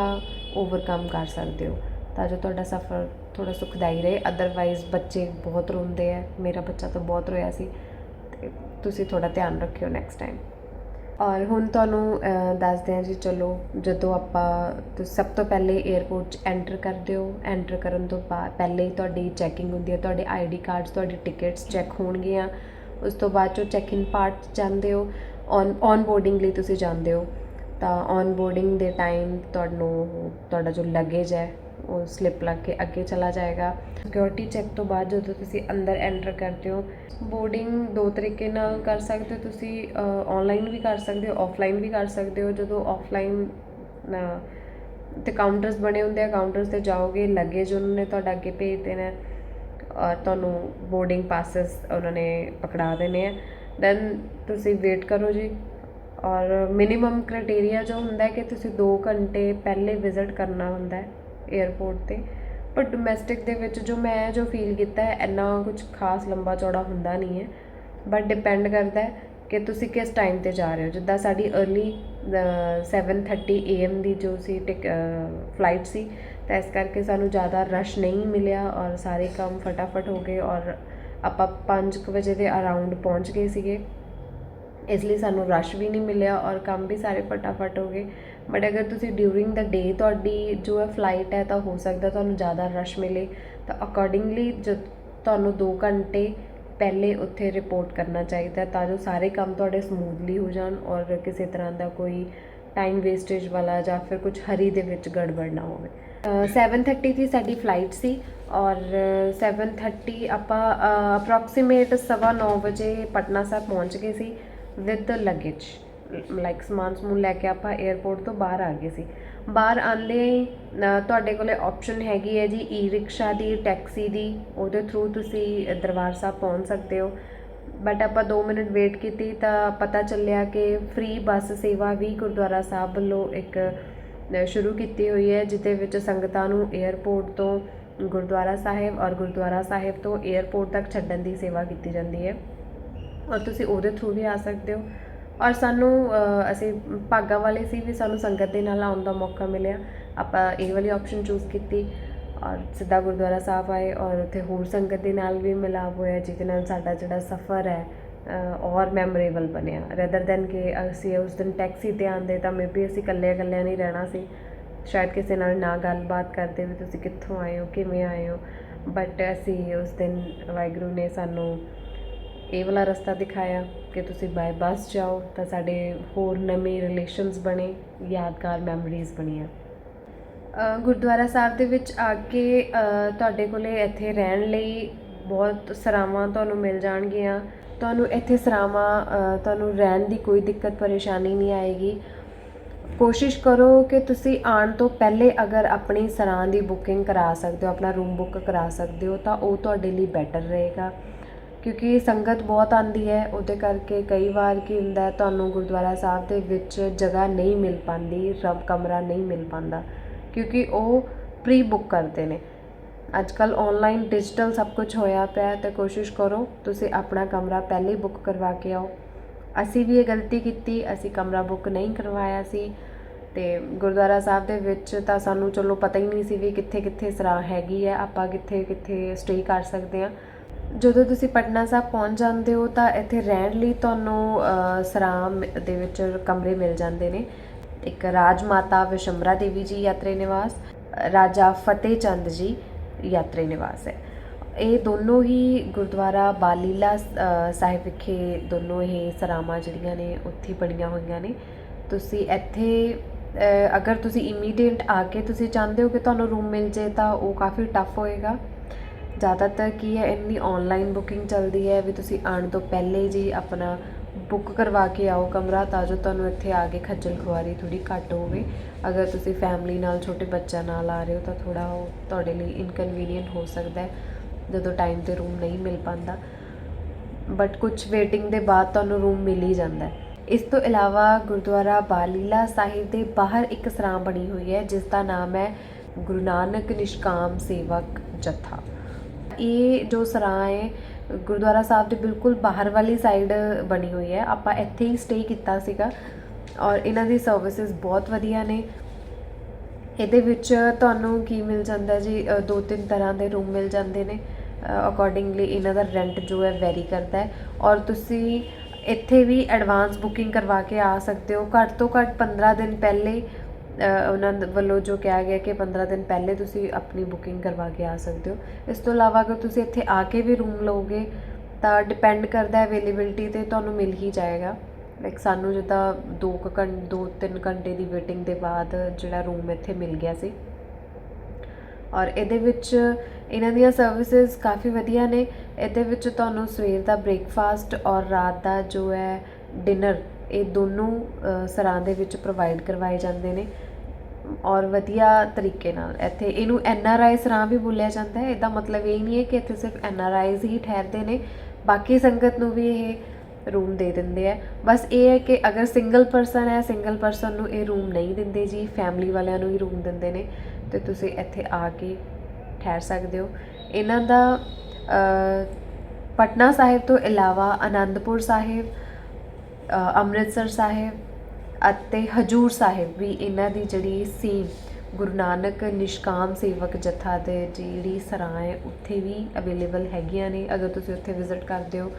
ਓਵਰਕਮ ਕਰ ਸਕਦੇ ਹੋ, ਤਾਂ ਜੋ ਤੁਹਾਡਾ ਸਫ਼ਰ ਥੋੜਾ ਸੁਖਦਾਈ ਰਹੇ। ਅਦਰਵਾਈਜ਼ ਬੱਚੇ ਬਹੁਤ ਰੋਂਦੇ ਆ। ਮੇਰਾ ਬੱਚਾ ਤਾਂ ਬਹੁਤ ਰੋਇਆ ਸੀ, ਤੇ ਤੁਸੀਂ ਥੋੜਾ ਧਿਆਨ ਰੱਖਿਓ ਨੈਕਸਟ ਟਾਈਮ ਔਰ ਹੁਣ ਤੁਹਾਨੂੰ ਦੱਸਦੇ ਹਾਂ ਜੀ, ਚਲੋ, ਜਦੋਂ ਆਪਾਂ ਤੁਸੀਂ ਸਭ ਤੋਂ ਪਹਿਲੇ 에ਅਰਪੋਰਟ 'ਚ ਐਂਟਰ ਕਰਦੇ ਹੋ। ਐਂਟਰ ਕਰਨ ਤੋਂ ਬਾਅਦ ਪਹਿਲੇ ਹੀ ਤੁਹਾਡੀ ਚੈਕਿੰਗ ਹੁੰਦੀ ਹੈ, ਤੁਹਾਡੇ ਆਈਡੀ ਕਾਰਡਸ ਤੁਹਾਡੀ ਟਿਕਟਸ ਚੈੱਕ ਹੋਣਗੀਆਂ। ਉਸ ਤੋਂ ਬਾਅਦ ਚੋਂ ਚੈੱਕ ਇਨ ਪਾਰਟ ਜਾਂਦੇ ਹੋ। ਔਨ ਔਨ ਬੋਰਡਿੰਗ ਲਈ ਤੁਸੀਂ ਜਾਂਦੇ ਹੋ, ਤਾਂ ਔਨ ਬੋਰਡਿੰਗ ਦੇ ਟਾਈਮ ਤੁਹਾਨੂੰ, ਤੁਹਾਡਾ ਜੋ ਲਗੇਜ ਹੈ, ਉਹ ਸਲਿੱਪ ਲੱਗ ਕੇ ਅੱਗੇ ਚਲਾ ਜਾਏਗਾ। ਸਿਕਿਉਰਿਟੀ ਚੈੱਕ ਤੋਂ ਬਾਅਦ ਜਦੋਂ ਤੁਸੀਂ ਅੰਦਰ ਐਂਟਰ ਕਰਦੇ ਹੋ ਬੋਰਡਿੰਗ ਦੋ ਤਰੀਕੇ ਨਾਲ ਕਰ ਸਕਦੇ ਹੋ ਤੁਸੀਂ ਆਨਲਾਈਨ ਵੀ ਕਰ ਸਕਦੇ ਹੋ ਆਫਲਾਈਨ ਵੀ ਕਰ ਸਕਦੇ ਹੋ। ਜਦੋਂ ਆਫਲਾਈਨ ਤੇ ਕਾਊਂਟਰਸ ਬਣੇ ਹੁੰਦੇ ਆ ਕਾਊਂਟਰਸ ਤੇ ਜਾਓਗੇ ਲਗੇਜ ਉਹਨਾਂ ਨੇ ਤੁਹਾਡਾ ਅੱਗੇ ਭੇਜ ਦੇਣਾ ਔਰ ਤੁਹਾਨੂੰ ਬੋਰਡਿੰਗ ਪਾਸਸ ਉਹਨਾਂ ਨੇ ਪਕੜਾ ਦੇਣੇ ਆ। ਦੈਨ ਤੁਸੀਂ ਵੇਟ ਕਰੋ ਜੀ। ਔਰ ਮਿਨੀਮਮ ਕ੍ਰਾਈਟੇਰੀਆ ਜੋ ਹੁੰਦਾ ਕਿ ਤੁਸੀਂ 2 ਘੰਟੇ ਪਹਿਲੇ ਵਿਜ਼ਿਟ ਕਰਨਾ ਹੁੰਦਾ ਏਅਰਪੋਰਟ 'ਤੇ। ਪਰ ਡੋਮੈਸਟਿਕ ਦੇ ਵਿੱਚ ਜੋ ਮੈਂ ਜੋ ਫੀਲ ਕੀਤਾ ਹੈ, ਇੰਨਾ ਕੁਝ ਖਾਸ ਲੰਬਾ ਚੌੜਾ ਹੁੰਦਾ ਨਹੀਂ ਹੈ। ਬਟ ਡਿਪੈਂਡ ਕਰਦਾ ਹੈ ਕਿ ਤੁਸੀਂ ਕਿਸ ਟਾਈਮ ਤੇ ਜਾ ਰਹੇ ਹੋ। ਜਿੱਦਾਂ ਸਾਡੀ अर्ਲੀ 7:30 AM ਦੀ ਜੋ ਸੀ ਟਿਕ ਫਲਾਈਟ ਸੀ, ਤਾਂ ਇਸ ਕਰਕੇ ਸਾਨੂੰ ਜ਼ਿਆਦਾ ਰਸ਼ ਨਹੀਂ ਮਿਲਿਆ ਔਰ ਸਾਰੇ ਕੰਮ ਫਟਾਫਟ ਹੋ ਗਏ ਔਰ ਆਪਾਂ 5 ਵਜੇ ਦੇ ਅਰਾਊਂਡ ਪਹੁੰਚ ਗਏ ਸੀਗੇ। ਇਸ ਲਈ ਸਾਨੂੰ ਰਸ਼ ਵੀ ਨਹੀਂ ਮਿਲਿਆ ਔਰ ਕੰਮ ਵੀ ਸਾਰੇ ਫਟਾਫਟ ਹੋ ਗਏ। ਬਟ ਅਗਰ ਤੁਸੀਂ ਡਿਊਰਿੰਗ ਦਾ ਡੇ ਤੁਹਾਡੀ ਜੋ ਹੈ ਫਲਾਈਟ ਹੈ ਤਾਂ ਹੋ ਸਕਦਾ ਤੁਹਾਨੂੰ ਜ਼ਿਆਦਾ ਰਸ਼ ਮਿਲੇ। ਤਾਂ ਅਕੋਰਡਿੰਗਲੀ ਜੋ ਤੁਹਾਨੂੰ 2 ਘੰਟੇ ਪਹਿਲੇ ਉੱਥੇ ਰਿਪੋਰਟ ਕਰਨਾ ਚਾਹੀਦਾ ਤਾਂ ਜੋ ਸਾਰੇ ਕੰਮ ਤੁਹਾਡੇ ਸਮੂਥਲੀ ਹੋ ਜਾਣ ਔਰ ਕਿਸੇ ਤਰ੍ਹਾਂ ਦਾ ਕੋਈ ਟਾਈਮ ਵੇਸਟੇਜ ਵਾਲਾ ਜਾਂ ਫਿਰ ਕੁਝ ਹਰੀ ਦੇ ਵਿੱਚ ਗੜਬੜ ਨਾ ਹੋਵੇ। 7:30 ਦੀ ਸਾਡੀ ਫਲਾਈਟ ਸੀ ਔਰ 7:30 ਆਪਾਂ ਅਪਰੋਕਸੀਮੇਟ ਸਵਾ ਨੌ ਵਜੇ ਪਟਨਾ ਸਾਹਿਬ ਪਹੁੰਚ ਗਏ ਸੀ ਵਿਦ ਲਗੇਜ ਲਾਈਕ ਸਮਾਨ ਸਮੂਨ ਲੈ ਕੇ ਆਪਾਂ 에ਅਰਪੋਰਟ ਤੋਂ ਬਾਹਰ ਆ ਗਏ ਸੀ। ਬਾਹਰ ਆਂਦੇ ਹੀ ਤੁਹਾਡੇ ਕੋਲੇ ਆਪਸ਼ਨ ਹੈਗੀ ਹੈ ਜੀ ਈ ਰਿਕਸ਼ਾ ਦੀ ਟੈਕਸੀ ਦੀ, ਉਹਦੇ ਥਰੂ ਤੁਸੀਂ ਦਰਬਾਰ ਸਾਹਿਬ ਪਹੁੰਚ ਸਕਦੇ ਹੋ। ਬਟ ਆਪਾਂ 2 ਮਿੰਟ ਵੇਟ ਕੀਤੀ ਤਾਂ ਪਤਾ ਚੱਲਿਆ ਕਿ ਫ੍ਰੀ ਬੱਸ ਸੇਵਾ ਵੀ ਗੁਰਦੁਆਰਾ ਸਾਹਿਬ ਵੱਲੋਂ ਇੱਕ ਸ਼ੁਰੂ ਕੀਤੀ ਹੋਈ ਹੈ ਜਿਦੇ ਵਿੱਚ ਸੰਗਤਾਂ ਨੂੰ 에ਅਰਪੋਰਟ ਤੋਂ ਗੁਰਦੁਆਰਾ ਸਾਹਿਬ ਔਰ ਗੁਰਦੁਆਰਾ ਸਾਹਿਬ ਤੋਂ 에ਅਰਪੋਰਟ ਤੱਕ ਛੱਡਣ ਦੀ ਸੇਵਾ ਕੀਤੀ ਜਾਂਦੀ ਹੈ। ਔਰ ਤੁਸੀਂ ਉਹਦੇ ਥਰੂ ਵੀ ਆ ਸਕਦੇ ਹੋ। ਔਰ ਸਾਨੂੰ ਅਸੀਂ ਭਾਗਾਂ ਵਾਲੇ ਸੀ ਵੀ ਸਾਨੂੰ ਸੰਗਤ ਦੇ ਨਾਲ ਆਉਣ ਦਾ ਮੌਕਾ ਮਿਲਿਆ। ਆਪਾਂ ਇਹ ਵਾਲੀ ਆਪਸ਼ਨ ਚੂਜ਼ ਕੀਤੀ ਔਰ ਸਿੱਧਾ ਗੁਰਦੁਆਰਾ ਸਾਹਿਬ ਆਏ ਔਰ ਉੱਥੇ ਹੋਰ ਸੰਗਤ ਦੇ ਨਾਲ ਵੀ ਮਿਲਾਪ ਹੋਇਆ, ਜਿਹਦੇ ਨਾਲ ਸਾਡਾ ਜਿਹੜਾ ਸਫ਼ਰ ਹੈ ਔਰ ਮੈਮੋਰੇਬਲ ਬਣਿਆ। ਰੈਦਰ ਦੈਨ ਕਿ ਅਸੀਂ ਉਸ ਦਿਨ ਟੈਕਸੀ ਤੇ ਆਂਦੇ ਤਾਂ ਮੇਬੀ ਅਸੀਂ ਇਕੱਲੇ ਇਕੱਲਿਆਂ ਨਹੀਂ ਰਹਿਣਾ ਸੀ। ਸ਼ਾਇਦ ਕਿਸੇ ਨਾਲ ਨਾ ਗੱਲਬਾਤ ਕਰਦੇ ਵੀ ਤੁਸੀਂ ਕਿੱਥੋਂ ਆਏ ਹੋ, ਕਿਵੇਂ ਆਏ ਹੋ। ਬਟ ਅਸੀਂ ਉਸ ਦਿਨ ਵਾਹਿਗੁਰੂ ਨੇ ਸਾਨੂੰ ਇਹ ਵਾਲਾ ਰਸਤਾ ਦਿਖਾਇਆ ਕਿ ਤੁਸੀਂ ਬਾਏ ਬੱਸ ਜਾਓ ਤਾਂ ਸਾਡੇ ਹੋਰ ਨਵੇਂ ਰਿਲੇਸ਼ਨਸ ਬਣੇ, ਯਾਦਗਾਰ ਮੈਮਰੀਜ਼ ਬਣੀਆਂ। ਗੁਰਦੁਆਰਾ ਸਾਹਿਬ ਦੇ ਵਿੱਚ ਆ ਕੇ ਤੁਹਾਡੇ ਕੋਲੇ ਇੱਥੇ ਰਹਿਣ ਲਈ ਬਹੁਤ ਸਰਾਵਾਂ ਤੁਹਾਨੂੰ ਮਿਲ ਜਾਣਗੀਆਂ। ਤੁਹਾਨੂੰ ਇੱਥੇ ਸਰਾਵਾਂ ਤੁਹਾਨੂੰ ਰਹਿਣ ਦੀ ਕੋਈ ਦਿੱਕਤ, ਪਰੇਸ਼ਾਨੀ ਨਹੀਂ ਆਏਗੀ। ਕੋਸ਼ਿਸ਼ ਕਰੋ ਕਿ ਤੁਸੀਂ ਆਉਣ ਤੋਂ ਪਹਿਲੇ ਅਗਰ ਆਪਣੀ ਸਰਾਂ ਦੀ ਬੁਕਿੰਗ ਕਰਾ ਸਕਦੇ ਹੋ, ਆਪਣਾ ਰੂਮ ਬੁੱਕ ਕਰਾ ਸਕਦੇ ਹੋ, ਤਾਂ ਉਹ ਤੁਹਾਡੇ ਲਈ ਬੈਟਰ ਰਹੇਗਾ। ਕਿਉਂਕਿ ਸੰਗਤ ਬਹੁਤ ਆਂਦੀ ਹੈ, ਉਹਦੇ ਕਰਕੇ ਕਈ ਵਾਰ ਕੀ ਹੁੰਦਾ ਤੁਹਾਨੂੰ ਗੁਰਦੁਆਰਾ ਸਾਹਿਬ ਦੇ ਵਿੱਚ ਜਗ੍ਹਾ ਨਹੀਂ ਮਿਲ ਪਾਉਂਦੀ ਰਬ ਕਮਰਾ ਨਹੀਂ ਮਿਲ ਪਾਉਂਦਾ, ਕਿਉਂਕਿ ਉਹ ਪ੍ਰੀ ਬੁੱਕ ਕਰਦੇ ਨੇ। ਅੱਜ ਕੱਲ ਆਨਲਾਈਨ ਡਿਜੀਟਲ ਸਭ ਕੁਝ ਹੋਇਆ ਪਿਆ ਹੈ ਤੇ ਕੋਸ਼ਿਸ਼ ਕਰੋ ਤੁਸੀਂ ਆਪਣਾ ਕਮਰਾ ਪਹਿਲੇ ਬੁੱਕ ਕਰਵਾ ਕੇ ਆਓ। ਅਸੀਂ ਵੀ ਇਹ ਗਲਤੀ ਕੀਤੀ ਅਸੀਂ ਕਮਰਾ ਬੁੱਕ ਨਹੀਂ ਕਰਵਾਇਆ ਸੀ ਤੇ ਗੁਰਦੁਆਰਾ ਸਾਹਿਬ ਦੇ ਵਿੱਚ ਤਾਂ ਸਾਨੂੰ ਚਲੋ ਪਤਾ ਹੀ ਨਹੀਂ ਸੀ ਵੀ ਕਿੱਥੇ ਕਿੱਥੇ ਸਰਾਂ ਹੈਗੀ ਹੈ ਆਪਾਂ ਕਿੱਥੇ ਕਿੱਥੇ ਸਟੇ ਕਰ ਸਕਦੇ ਹਾਂ। ਜਦੋਂ ਤੁਸੀਂ ਪਟਨਾ ਸਾਹਿਬ ਪਹੁੰਚ ਜਾਂਦੇ ਹੋ ਤਾਂ ਇੱਥੇ ਰਹਿਣ ਲਈ ਤੁਹਾਨੂੰ ਅ, ਸਰਾਂ ਦੇ ਵਿੱਚ ਕਮਰੇ ਮਿਲ ਜਾਂਦੇ ਨੇ। ਇੱਕ ਰਾਜ ਮਾਤਾ ਵਿਸ਼ੰਬਰਾ ਦੇਵੀ ਜੀ ਯਾਤਰੀ ਨਿਵਾਸ ਰਾਜਾ ਫਤਿਹ ਚੰਦ ਜੀ ਯਾਤਰੀ ਨਿਵਾਸ ਹੈ। ਇਹ ਦੋਨੋਂ ਹੀ ਗੁਰਦੁਆਰਾ ਬਾਲੀਲਾ ਸਾਹਿਬ ਵਿਖੇ ਦੋਨੋਂ ਇਹ ਸਰਾਵਾਂ ਜਿਹੜੀਆਂ ਨੇ ਉੱਥੇ ਬਣੀਆਂ ਹੋਈਆਂ ਨੇ। ਤੁਸੀਂ ਇੱਥੇ ਅਗਰ ਤੁਸੀਂ ਇਮੀਡੀਏਟ ਆ ਕੇ ਤੁਸੀਂ ਚਾਹੁੰਦੇ ਹੋ ਕਿ ਤੁਹਾਨੂੰ ਰੂਮ ਮਿਲ ਜੇ ਤਾਂ ਉਹ ਕਾਫੀ ਟਫ ਹੋਏਗਾ। ਜ਼ਿਆਦਾਤਰ ਕੀ ਹੈ, ਇੰਨੀ ਆਨਲਾਈਨ ਬੁਕਿੰਗ ਚੱਲਦੀ ਹੈ ਵੀ ਤੁਸੀਂ ਆਉਣ ਤੋਂ ਪਹਿਲੇ ਜੀ ਆਪਣਾ ਬੁੱਕ ਕਰਵਾ ਕੇ ਆਓ ਕਮਰਾ, ਤਾਂ ਜੋ ਤੁਹਾਨੂੰ ਇੱਥੇ ਆ ਕੇ ਖੱਜਲ ਖੁਆਰੀ ਥੋੜੀ ਘੱਟ ਹੋਵੇ। ਅਗਰ ਤੁਸੀਂ ਫੈਮਿਲੀ ਨਾਲ, ਛੋਟੇ ਬੱਚਿਆਂ ਨਾਲ ਆ ਰਹੇ ਹੋ, ਤਾਂ ਥੋੜਾ ਉਹ ਤੁਹਾਡੇ ਲਈ ਇਨਕਨਵੀਨੀਅੰਟ ਹੋ ਸਕਦਾ ਹੈ, ਜਦੋਂ ਟਾਈਮ ਤੇ ਰੂਮ ਨਹੀਂ ਮਿਲ ਪਾਉਂਦਾ। ਬਟ ਕੁਝ ਵੇਟਿੰਗ ਦੇ ਬਾਅਦ ਤੁਹਾਨੂੰ ਰੂਮ ਮਿਲ ਹੀ ਜਾਂਦਾ ਹੈ। ਇਸ ਤੋਂ ਇਲਾਵਾ ਗੁਰਦੁਆਰਾ ਬਾਲੀਲਾ ਸਾਹਿਬ ਦੇ ਬਾਹਰ ਇੱਕ ਸਰਾਂ ਬਣੀ ਹੋਈ ਹੈ, ਜਿਸ ਦਾ ਨਾਮ ਹੈ ਗੁਰੂ ਨਾਨਕ ਨਿਸ਼ਕਾਮ ਸੇਵਕ ਜਥਾ। ਇਹ ਜੋ ਸਰਾਂ ਹੈ ਗੁਰਦੁਆਰਾ ਸਾਹਿਬ ਦੇ ਬਿਲਕੁਲ ਬਾਹਰ ਵਾਲੀ ਸਾਈਡ ਬਣੀ ਹੋਈ ਹੈ। ਆਪਾਂ ਇੱਥੇ ਹੀ ਸਟੇ ਕੀਤਾ ਸੀਗਾ ਔਰ ਇਹਨਾਂ ਦੀ ਸਰਵਿਸਿਜ਼ ਬਹੁਤ ਵਧੀਆ ਨੇ। ਇਹਦੇ ਵਿੱਚ ਤੁਹਾਨੂੰ ਕੀ ਮਿਲ ਜਾਂਦਾ ਜੀ? ਦੋ ਤਿੰਨ ਤਰ੍ਹਾਂ ਦੇ ਰੂਮ ਮਿਲ ਜਾਂਦੇ ਨੇ। ਅਕੋਰਡਿੰਗਲੀ ਇਹਨਾਂ ਦਾ ਰੈਂਟ ਜੋ ਹੈ ਵੈਰੀ ਕਰਦਾ ਹੈ। ਔਰ ਤੁਸੀਂ ਇੱਥੇ ਵੀ ਐਡਵਾਂਸ ਬੁਕਿੰਗ ਕਰਵਾ ਕੇ ਆ ਸਕਦੇ ਹੋ। ਘੱਟ ਤੋਂ ਘੱਟ 15 ਦਿਨ ਪਹਿਲੇ ਉਹਨਾਂ ਵੱਲੋਂ ਜੋ ਕਿਹਾ ਗਿਆ ਕਿ 15 ਦਿਨ ਪਹਿਲੇ ਤੁਸੀਂ ਆਪਣੀ ਬੁਕਿੰਗ ਕਰਵਾ ਕੇ ਆ ਸਕਦੇ ਹੋ। ਇਸ ਤੋਂ ਇਲਾਵਾ ਅਗਰ ਤੁਸੀਂ ਇੱਥੇ ਆ ਕੇ ਵੀ ਰੂਮ ਲਓਗੇ, ਤਾਂ ਡਿਪੈਂਡ ਕਰਦਾ ਅਵੇਲੇਬਿਲਟੀ ਤੇ ਤੁਹਾਨੂੰ ਮਿਲ ਹੀ ਜਾਏਗਾ। ਲਾਈਕ ਸਾਨੂੰ ਜਿੱਦਾਂ 2 ਘੰਟੇ 2-3 ਘੰਟੇ ਦੀ ਵੇਟਿੰਗ ਦੇ ਬਾਅਦ ਜਿਹੜਾ ਰੂਮ ਇੱਥੇ ਮਿਲ ਗਿਆ ਸੀ। ਔਰ ਇਹਦੇ ਵਿੱਚ ਇਹਨਾਂ ਦੀਆਂ ਸਰਵਿਸਿਜ਼ ਕਾਫੀ ਵਧੀਆ ਨੇ। ਇਹਦੇ ਵਿੱਚ ਤੁਹਾਨੂੰ ਸਵੇਰ ਦਾ ਬ੍ਰੇਕਫਾਸਟ ਔਰ ਰਾਤ ਦਾ ਜੋ ਹੈ ਡਿਨਰ ਇਹ ਦੋਨੋਂ ਸਰਾਂ ਦੇ ਵਿੱਚ ਪ੍ਰੋਵਾਈਡ ਕਰਵਾਏ ਜਾਂਦੇ ਨੇ। ਔਰ ਵਧੀਆ ਤਰੀਕੇ ਨਾਲ। ਇੱਥੇ ਇਹਨੂੰ ਐਨ ਆਰ ਆਈ ਸਰਾਂ ਵੀ ਬੋਲਿਆ ਜਾਂਦਾ ਹੈ। ਇਹਦਾ ਮਤਲਬ ਇਹ ਨਹੀਂ ਹੈ ਕਿ ਇੱਥੇ ਸਿਰਫ ਐਨ ਆਰ ਆਈਜ਼ ਹੀ ਠਹਿਰਦੇ ਨੇ। ਬਾਕੀ ਸੰਗਤ ਨੂੰ ਵੀ ਇਹ ਰੂਮ ਦੇ ਦਿੰਦੇ ਆ ਬਸ ਇਹ ਹੈ ਕਿ ਅਗਰ ਸਿੰਗਲ ਪਰਸਨ ਹੈ, ਸਿੰਗਲ ਪਰਸਨ ਨੂੰ ਇਹ ਰੂਮ ਨਹੀਂ ਦਿੰਦੇ ਜੀ। ਫੈਮਿਲੀ ਵਾਲਿਆਂ ਨੂੰ ਹੀ ਰੂਮ ਦਿੰਦੇ ਨੇ। ਤੇ ਤੁਸੀਂ ਇੱਥੇ ਆ ਕੇ ਠਹਿਰ ਸਕਦੇ ਹੋ। ਇਹਨਾਂ ਦਾ ਪਟਨਾ ਸਾਹਿਬ ਤੋਂ ਇਲਾਵਾ ਆਨੰਦਪੁਰ ਸਾਹਿਬ ਅੰਮ੍ਰਿਤਸਰ ਸਾਹਿਬ ਅਤੇ ਹਜੂਰ ਸਾਹਿਬ ਵੀ ਇਹਨਾਂ ਦੀ ਜਿਹੜੀ ਸੇਮ ਗੁਰੂ ਨਾਨਕ ਨਿਸ਼ਕਾਮ ਸੇਵਕ ਜਥਾ ਦੇ ਜਿਹੜੀ ਸਰਾਂ ਹੈ ਉੱਥੇ ਵੀ ਅਵੇਲੇਬਲ ਹੈਗੀਆਂ ਨੇ। ਅਗਰ ਤੁਸੀਂ ਉੱਥੇ ਵਿਜ਼ਿਟ ਕਰਦੇ ਹੋ,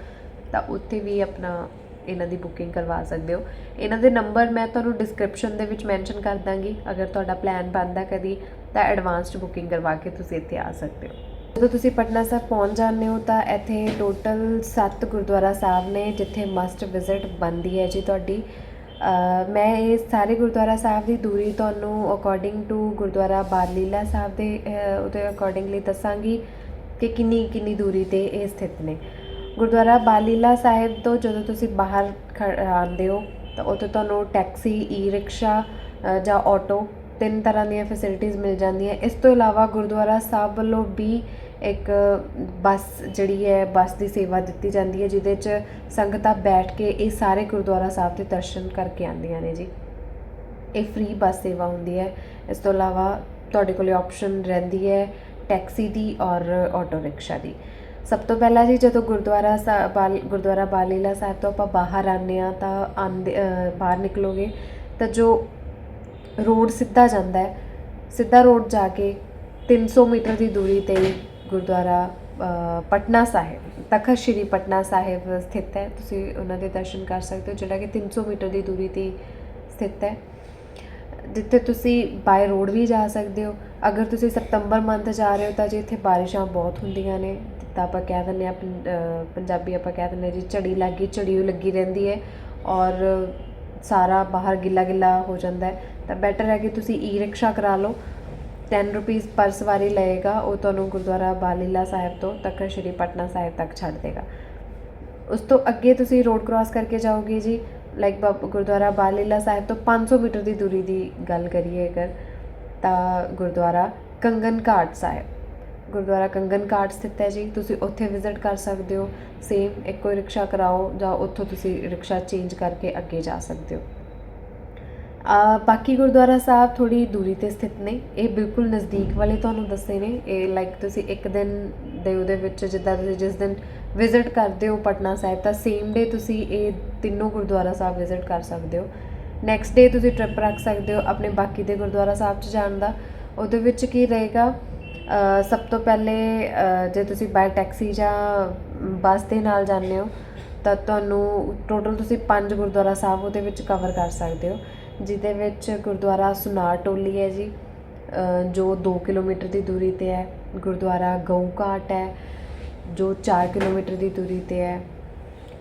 ਤਾਂ ਉੱਥੇ ਵੀ ਆਪਣਾ ਇਹਨਾਂ ਦੀ ਬੁਕਿੰਗ ਕਰਵਾ ਸਕਦੇ ਹੋ। ਇਹਨਾਂ ਦੇ ਨੰਬਰ ਮੈਂ ਤੁਹਾਨੂੰ ਡਿਸਕ੍ਰਿਪਸ਼ਨ ਦੇ ਵਿੱਚ ਮੈਂਸ਼ਨ ਕਰ ਦਾਂਗੀ। ਅਗਰ ਤੁਹਾਡਾ ਪਲਾਨ ਬਣਦਾ ਕਦੀ, ਤਾਂ ਐਡਵਾਂਸਡ ਬੁਕਿੰਗ ਕਰਵਾ ਕੇ ਤੁਸੀਂ ਇੱਥੇ ਆ ਸਕਦੇ ਹੋ। ਜਦੋਂ ਤੁਸੀਂ ਪਟਨਾ ਸਾਹਿਬ ਪਹੁੰਚ ਜਾਂਦੇ ਹੋ, ਤਾਂ ਇੱਥੇ ਟੋਟਲ 7 ਗੁਰਦੁਆਰਾ ਸਾਹਿਬ ਨੇ ਜਿੱਥੇ ਮਸਟ ਵਿਜ਼ਿਟ ਬਣਦੀ ਹੈ ਜੀ ਤੁਹਾਡੀ। ਮੈਂ ਇਹ ਸਾਰੇ ਗੁਰਦੁਆਰਾ ਸਾਹਿਬ ਦੀ ਦੂਰੀ ਤੁਹਾਨੂੰ ਅਕੋਰਡਿੰਗ ਟੂ ਗੁਰਦੁਆਰਾ ਬਾਲੀਲਾ ਸਾਹਿਬ ਦੇ ਉਹਦੇ ਅਕੋਰਡਿੰਗਲੀ ਦੱਸਾਂਗੀ ਕਿ ਕਿੰਨੀ ਕਿੰਨੀ ਦੂਰੀ ਤੇ ਇਹ ਸਥਿਤ ਨੇ। ਗੁਰਦੁਆਰਾ ਬਾਲੀਲਾ ਸਾਹਿਬ ਤੋਂ ਜਦੋਂ ਤੁਸੀਂ ਬਾਹਰ ਖ- ਆਉਂਦੇ ਹੋ, ਤਾਂ ਉੱਥੇ ਤੁਹਾਨੂੰ ਟੈਕਸੀ ਈ ਰਿਕਸ਼ਾ ਜਾਂ ਆਟੋ ਤਿੰਨ ਤਰ੍ਹਾਂ ਦੀਆਂ ਫੈਸਿਲਿਟੀਆਂ ਮਿਲ ਜਾਂਦੀਆਂ। ਇਸ ਤੋਂ ਇਲਾਵਾ ਗੁਰਦੁਆਰਾ ਸਾਹਿਬ ਵੱਲੋਂ ਵੀ ਇੱਕ ਬੱਸ ਜਿਹੜੀ ਹੈ, ਬੱਸ ਦੀ ਸੇਵਾ ਦਿੱਤੀ ਜਾਂਦੀ ਹੈ, ਜਿਹਦੇ 'ਚ ਸੰਗਤਾਂ ਬੈਠ ਕੇ ਇਹ ਸਾਰੇ ਗੁਰਦੁਆਰਾ ਸਾਹਿਬ ਦੇ ਦਰਸ਼ਨ ਕਰਕੇ ਆਉਂਦੀਆਂ ਨੇ ਜੀ। ਇਹ ਫ੍ਰੀ ਬੱਸ ਸੇਵਾ ਹੁੰਦੀ ਹੈ। ਇਸ ਤੋਂ ਇਲਾਵਾ ਤੁਹਾਡੇ ਕੋਲੇ ਆਪਸ਼ਨ ਰਹਿੰਦੀ ਹੈ ਟੈਕਸੀ ਦੀ ਔਰ ਆਟੋ ਰਿਕਸ਼ਾ ਦੀ। ਸਭ ਤੋਂ ਪਹਿਲਾਂ ਜੀ ਜਦੋਂ ਗੁਰਦੁਆਰਾ ਸਾਹਿਬ ਬਾਲ, ਗੁਰਦੁਆਰਾ ਬਾਲੀਲਾ ਸਾਹਿਬ ਤੋਂ ਆਪਾਂ ਬਾਹਰ ਆਉਂਦੇ ਆ ਤਾਂ ਆਉਂਦੇ ਬਾਹਰ ਨਿਕਲੋਗੇ ਤਾਂ ਜੋ ਰੋਡ ਸਿੱਧਾ ਜਾਂਦਾ ਹੈ। ਸਿੱਧਾ ਰੋਡ ਜਾ ਕੇ 300 ਮੀਟਰ ਦੀ ਦੂਰੀ ਤੇ ਗੁਰਦੁਆਰਾ ਪਟਨਾ ਸਾਹਿਬ ਤਖਤ ਸ਼੍ਰੀ ਪਟਨਾ ਸਾਹਿਬ ਸਥਿਤ ਹੈ। ਤੁਸੀਂ ਉਹਨਾਂ ਦੇ ਦਰਸ਼ਨ ਕਰ ਸਕਦੇ ਹੋ, ਜਿਹੜਾ ਕਿ 300 ਮੀਟਰ ਦੀ ਦੂਰੀ ਤੇ ਸਥਿਤ ਹੈ। ਜਿੱਥੇ ਤੁਸੀਂ ਬਾਈ ਰੋਡ ਵੀ ਜਾ ਸਕਦੇ ਹੋ। ਅਗਰ ਤੁਸੀਂ ਸਤੰਬਰ ਮੰਥ ਜਾ ਰਹੇ ਹੋ ਤਾਂ ਜੀ ਇੱਥੇ ਬਾਰਿਸ਼ਾਂ ਬਹੁਤ ਹੁੰਦੀਆਂ ਨੇ। ਜਿੱਦਾਂ ਆਪਾਂ ਕਹਿ ਦਿੰਦੇ ਆ ਪੰਜਾਬੀ ਆਪਾਂ ਕਹਿ ਦਿੰਦੇ ਹਾਂ ਜੀ, ਝੜੀ ਲੱਗੀ ਝੜੀ ਓ ਲੱਗੀ ਰਹਿੰਦੀ ਹੈ ਔਰ ਸਾਰਾ ਬਾਹਰ ਗਿੱਲਾ ਗਿੱਲਾ ਹੋ ਜਾਂਦਾ ਹੈ। ਤਾਂ ਬੈਟਰ ਹੈ ਕਿ ਤੁਸੀਂ ਈ ਰਿਕਸ਼ਾ ਕਰਾ ਲਓ। 10 ਰੁਪੀਸ ਪਰ ਸਵਾਰੀ ਲਏਗਾ ਉਹ ਤੁਹਾਨੂੰ ਗੁਰਦੁਆਰਾ ਬਾਲੀਲਾ ਸਾਹਿਬ ਤੋਂ ਤਖਤ ਸ਼੍ਰੀ ਪਟਨਾ ਸਾਹਿਬ ਤੱਕ ਛੱਡ ਦੇਗਾ। ਉਸ ਤੋਂ ਅੱਗੇ ਤੁਸੀਂ ਰੋਡ ਕ੍ਰਾਸ ਕਰਕੇ ਜਾਓਗੇ ਜੀ ਲਾਈਕ ਗੁਰਦੁਆਰਾ ਬਾਲੀਲਾ ਸਾਹਿਬ ਤੋਂ 500 ਮੀਟਰ ਦੀ ਦੂਰੀ ਦੀ ਗੱਲ ਕਰੀਏ ਅਗਰ, ਤਾਂ ਗੁਰਦੁਆਰਾ ਕੰਗਨ ਘਾਟ ਸਾਹਿਬ। ਗੁਰਦੁਆਰਾ ਕੰਗਨ ਘਾਟ ਸਥਿਤ ਹੈ ਜੀ, ਤੁਸੀਂ ਉੱਥੇ ਵਿਜ਼ਿਟ ਕਰ ਸਕਦੇ ਹੋ ਸੇਮ ਇੱਕੋ ਰਿਕਸ਼ਾ ਕਰਾਓ ਜਾਂ ਉੱਥੋਂ ਤੁਸੀਂ ਰਿਕਸ਼ਾ ਚੇਂਜ ਕਰਕੇ ਅੱਗੇ ਜਾ ਸਕਦੇ ਹੋ। ਬਾਕੀ ਗੁਰਦੁਆਰਾ ਸਾਹਿਬ ਥੋੜੀ ਦੂਰੀ ਤੇ ਸਥਿਤ ਨੇ। ਇਹ ਬਿਲਕੁਲ ਨਜ਼ਦੀਕ ਵਾਲੇ ਤੁਹਾਨੂੰ ਦੱਸੇ ਨੇ। ਇਹ ਲਾਈਕ ਤੁਸੀਂ ਇੱਕ ਦਿਨ ਦੇ ਉਹਦੇ ਵਿੱਚ ਜਿੱਦਾਂ ਤੁਸੀਂ ਜਿਸ ਦਿਨ ਵਿਜ਼ਿਟ ਕਰਦੇ ਹੋ ਪਟਨਾ ਸਾਹਿਬ, ਤਾਂ ਸੇਮ ਡੇ ਤੁਸੀਂ ਇਹ ਤਿੰਨੋਂ ਗੁਰਦੁਆਰਾ ਸਾਹਿਬ ਵਿਜ਼ਿਟ ਕਰ ਸਕਦੇ ਹੋ। ਨੈਕਸਟ ਡੇ ਤੁਸੀਂ ਟ੍ਰਿਪ ਰੱਖ ਸਕਦੇ ਹੋ ਆਪਣੇ ਬਾਕੀ ਦੇ ਗੁਰਦੁਆਰਾ ਸਾਹਿਬ 'ਚ ਜਾਣ ਦਾ। ਉਹਦੇ ਵਿੱਚ ਕੀ ਰਹੇਗਾ? ਸਭ ਤੋਂ ਪਹਿਲੇ ਜੇ ਤੁਸੀਂ ਬਾਈ ਟੈਕਸੀ ਜਾਂ ਬੱਸ ਦੇ ਨਾਲ ਜਾਂਦੇ ਹੋ, ਤਾਂ ਤੁਹਾਨੂੰ ਟੋਟਲ ਤੁਸੀਂ ਪੰਜ ਗੁਰਦੁਆਰਾ ਸਾਹਿਬ ਉਹਦੇ ਵਿੱਚ ਕਵਰ ਕਰ ਸਕਦੇ ਹੋ। ਜਿਹਦੇ ਵਿੱਚ ਗੁਰਦੁਆਰਾ ਸੁਨਾਰ ਟੋਲੀ ਹੈ ਜੀ ਜੋ ਦੋ ਕਿਲੋਮੀਟਰ ਦੀ ਦੂਰੀ ਤੇ ਹੈ, ਗੁਰਦੁਆਰਾ ਗਊ ਘਾਟ ਹੈ, ਜੋ 4 ਕਿਲੋਮੀਟਰ ਦੀ ਦੂਰੀ ਤੇ ਹੈ,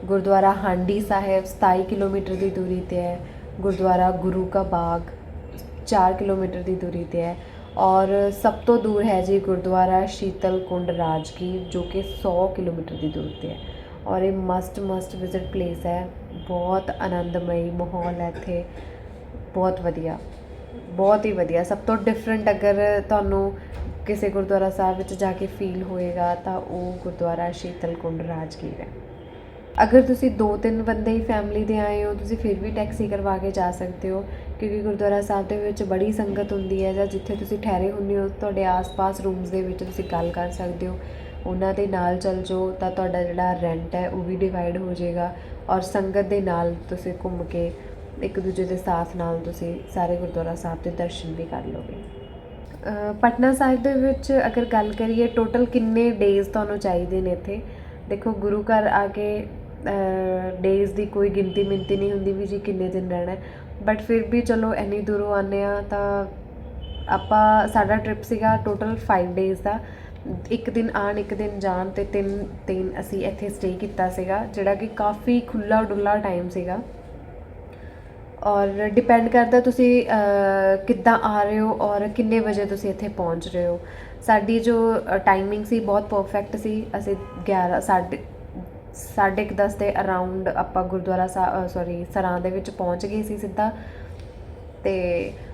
ਗੁਰਦੁਆਰਾ ਹਾਂਡੀ ਸਾਹਿਬ 27 ਕਿਲੋਮੀਟਰ ਦੀ ਦੂਰੀ ਤੇ ਹੈ, ਗੁਰਦੁਆਰਾ ਗੁਰੂ ਕਾ ਬਾਗ 4 ਕਿਲੋਮੀਟਰ ਦੀ ਦੂਰੀ ਤੇ ਹੈ ਔਰ ਸਭ ਤੋਂ ਦੂਰ ਹੈ ਜੀ ਗੁਰਦੁਆਰਾ ਸ਼ੀਤਲ ਕੁੰਡ ਰਾਜਗੀਰ, ਜੋ ਕਿ 100 ਕਿਲੋਮੀਟਰ ਦੀ ਦੂਰੀ ਤੇ ਹੈ ਔਰ ਇਹ ਮਸਟ ਮਸਟ ਵਿਜ਼ਿਟ ਪਲੇਸ ਹੈ, ਬਹੁਤ ਆਨੰਦਮਈ ਮਾਹੌਲ ਹੈ ਇੱਥੇ। ਬਹੁਤ ਵਧੀਆ, ਬਹੁਤ ਹੀ ਵਧੀਆ। ਸਭ ਤੋਂ ਡਿਫਰੈਂਟ ਅਗਰ ਤੁਹਾਨੂੰ ਕਿਸੇ ਗੁਰਦੁਆਰਾ ਸਾਹਿਬ ਵਿੱਚ ਜਾ ਕੇ ਫੀਲ ਹੋਏਗਾ, ਤਾਂ ਉਹ ਗੁਰਦੁਆਰਾ ਸ਼ੀਤਲ ਕੁੰਡ ਰਾਜਗੀਰ ਹੈ। ਅਗਰ ਤੁਸੀਂ ਦੋ ਤਿੰਨ ਬੰਦੇ ਹੀ ਫੈਮਿਲੀ ਦੇ ਆਏ ਹੋ, ਤੁਸੀਂ ਫਿਰ ਵੀ ਟੈਕਸੀ ਕਰਵਾ ਕੇ ਜਾ ਸਕਦੇ ਹੋ, ਕਿਉਂਕਿ ਗੁਰਦੁਆਰਾ ਸਾਹਿਬ ਦੇ ਵਿੱਚ ਬੜੀ ਸੰਗਤ ਹੁੰਦੀ ਹੈ ਜਾਂ ਜਿੱਥੇ ਤੁਸੀਂ ਠਹਿਰੇ ਹੁੰਦੇ ਹੋ, ਤੁਹਾਡੇ ਆਸ-ਪਾਸ ਰੂਮਸ ਦੇ ਵਿੱਚ ਤੁਸੀਂ ਗੱਲ ਕਰ ਸਕਦੇ ਹੋ। ਉਹਨਾਂ ਦੇ ਨਾਲ ਚੱਲ ਜਾਓ, ਤਾਂ ਤੁਹਾਡਾ ਜਿਹੜਾ ਰੈਂਟ ਹੈ, ਉਹ ਵੀ ਡਿਵਾਈਡ ਹੋ ਜਾਏਗਾ ਔਰ ਸੰਗਤ ਦੇ ਨਾਲ ਤੁਸੀਂ ਘੁੰਮ ਕੇ ਇੱਕ ਦੂਜੇ ਦੇ ਸਾਥ ਨਾਲ ਤੁਸੀਂ ਸਾਰੇ ਗੁਰਦੁਆਰਾ ਸਾਹਿਬ ਦੇ ਦਰਸ਼ਨ ਵੀ ਕਰ ਲਓਗੇ ਪਟਨਾ ਸਾਹਿਬ ਦੇ ਵਿੱਚ ਅਗਰ ਗੱਲ ਕਰੀਏ ਟੋਟਲ ਕਿੰਨੇ ਡੇਜ਼ ਤੁਹਾਨੂੰ ਚਾਹੀਦੇ ਨੇ ਇੱਥੇ? ਦੇਖੋ, ਗੁਰੂ ਘਰ ਆ ਕੇ ਡੇਜ਼ ਦੀ ਕੋਈ ਗਿਣਤੀ ਮਿੰਤੀ ਨਹੀਂ ਹੁੰਦੀ ਵੀ ਜੀ ਕਿੰਨੇ ਦਿਨ ਰਹਿਣਾ ਬਟ ਫਿਰ ਵੀ ਚਲੋ, ਇੰਨੀ ਦੂਰੋਂ ਆਨੇ ਆ ਤਾਂ ਆਪਾਂ, ਸਾਡਾ ਟ੍ਰਿਪ ਸੀਗਾ ਟੋਟਲ 5 ਡੇਜ਼ ਦਾ। ਇੱਕ ਦਿਨ ਆਣ ਇੱਕ ਦਿਨ ਜਾਣ ਤੇ ਤਿੰਨ ਦਿਨ ਅਸੀਂ ਇੱਥੇ ਸਟੇ ਕੀਤਾ ਸੀਗਾ, ਜਿਹੜਾ ਕਿ ਕਾਫੀ ਖੁੱਲਾ ਡੁੱਲਾ ਟਾਈਮ ਸੀਗਾ। ਔਰ ਡਿਪੈਂਡ ਕਰਦਾ ਤੁਸੀਂ ਕਿੱਦਾਂ ਆ ਰਹੇ ਹੋ ਔਰ ਕਿੰਨੇ ਵਜੇ ਤੁਸੀਂ ਇੱਥੇ ਪਹੁੰਚ ਰਹੇ ਹੋ। ਸਾਡੀ ਜੋ ਟਾਈਮਿੰਗ ਸੀ ਬਹੁਤ ਪਰਫੈਕਟ ਸੀ। ਅਸੀਂ 11 ਸਾਡੇ ਸਾਢੇ ਕੁ ਦਸ ਦੇ ਅਰਾਊਂਡ ਆਪਾਂ ਗੁਰਦੁਆਰਾ ਸਾਹਿਬ ਸੌਰੀ ਸਰਾਂ ਦੇ ਵਿੱਚ ਪਹੁੰਚ ਗਏ ਸੀ ਸਿੱਧਾ। ਤੇ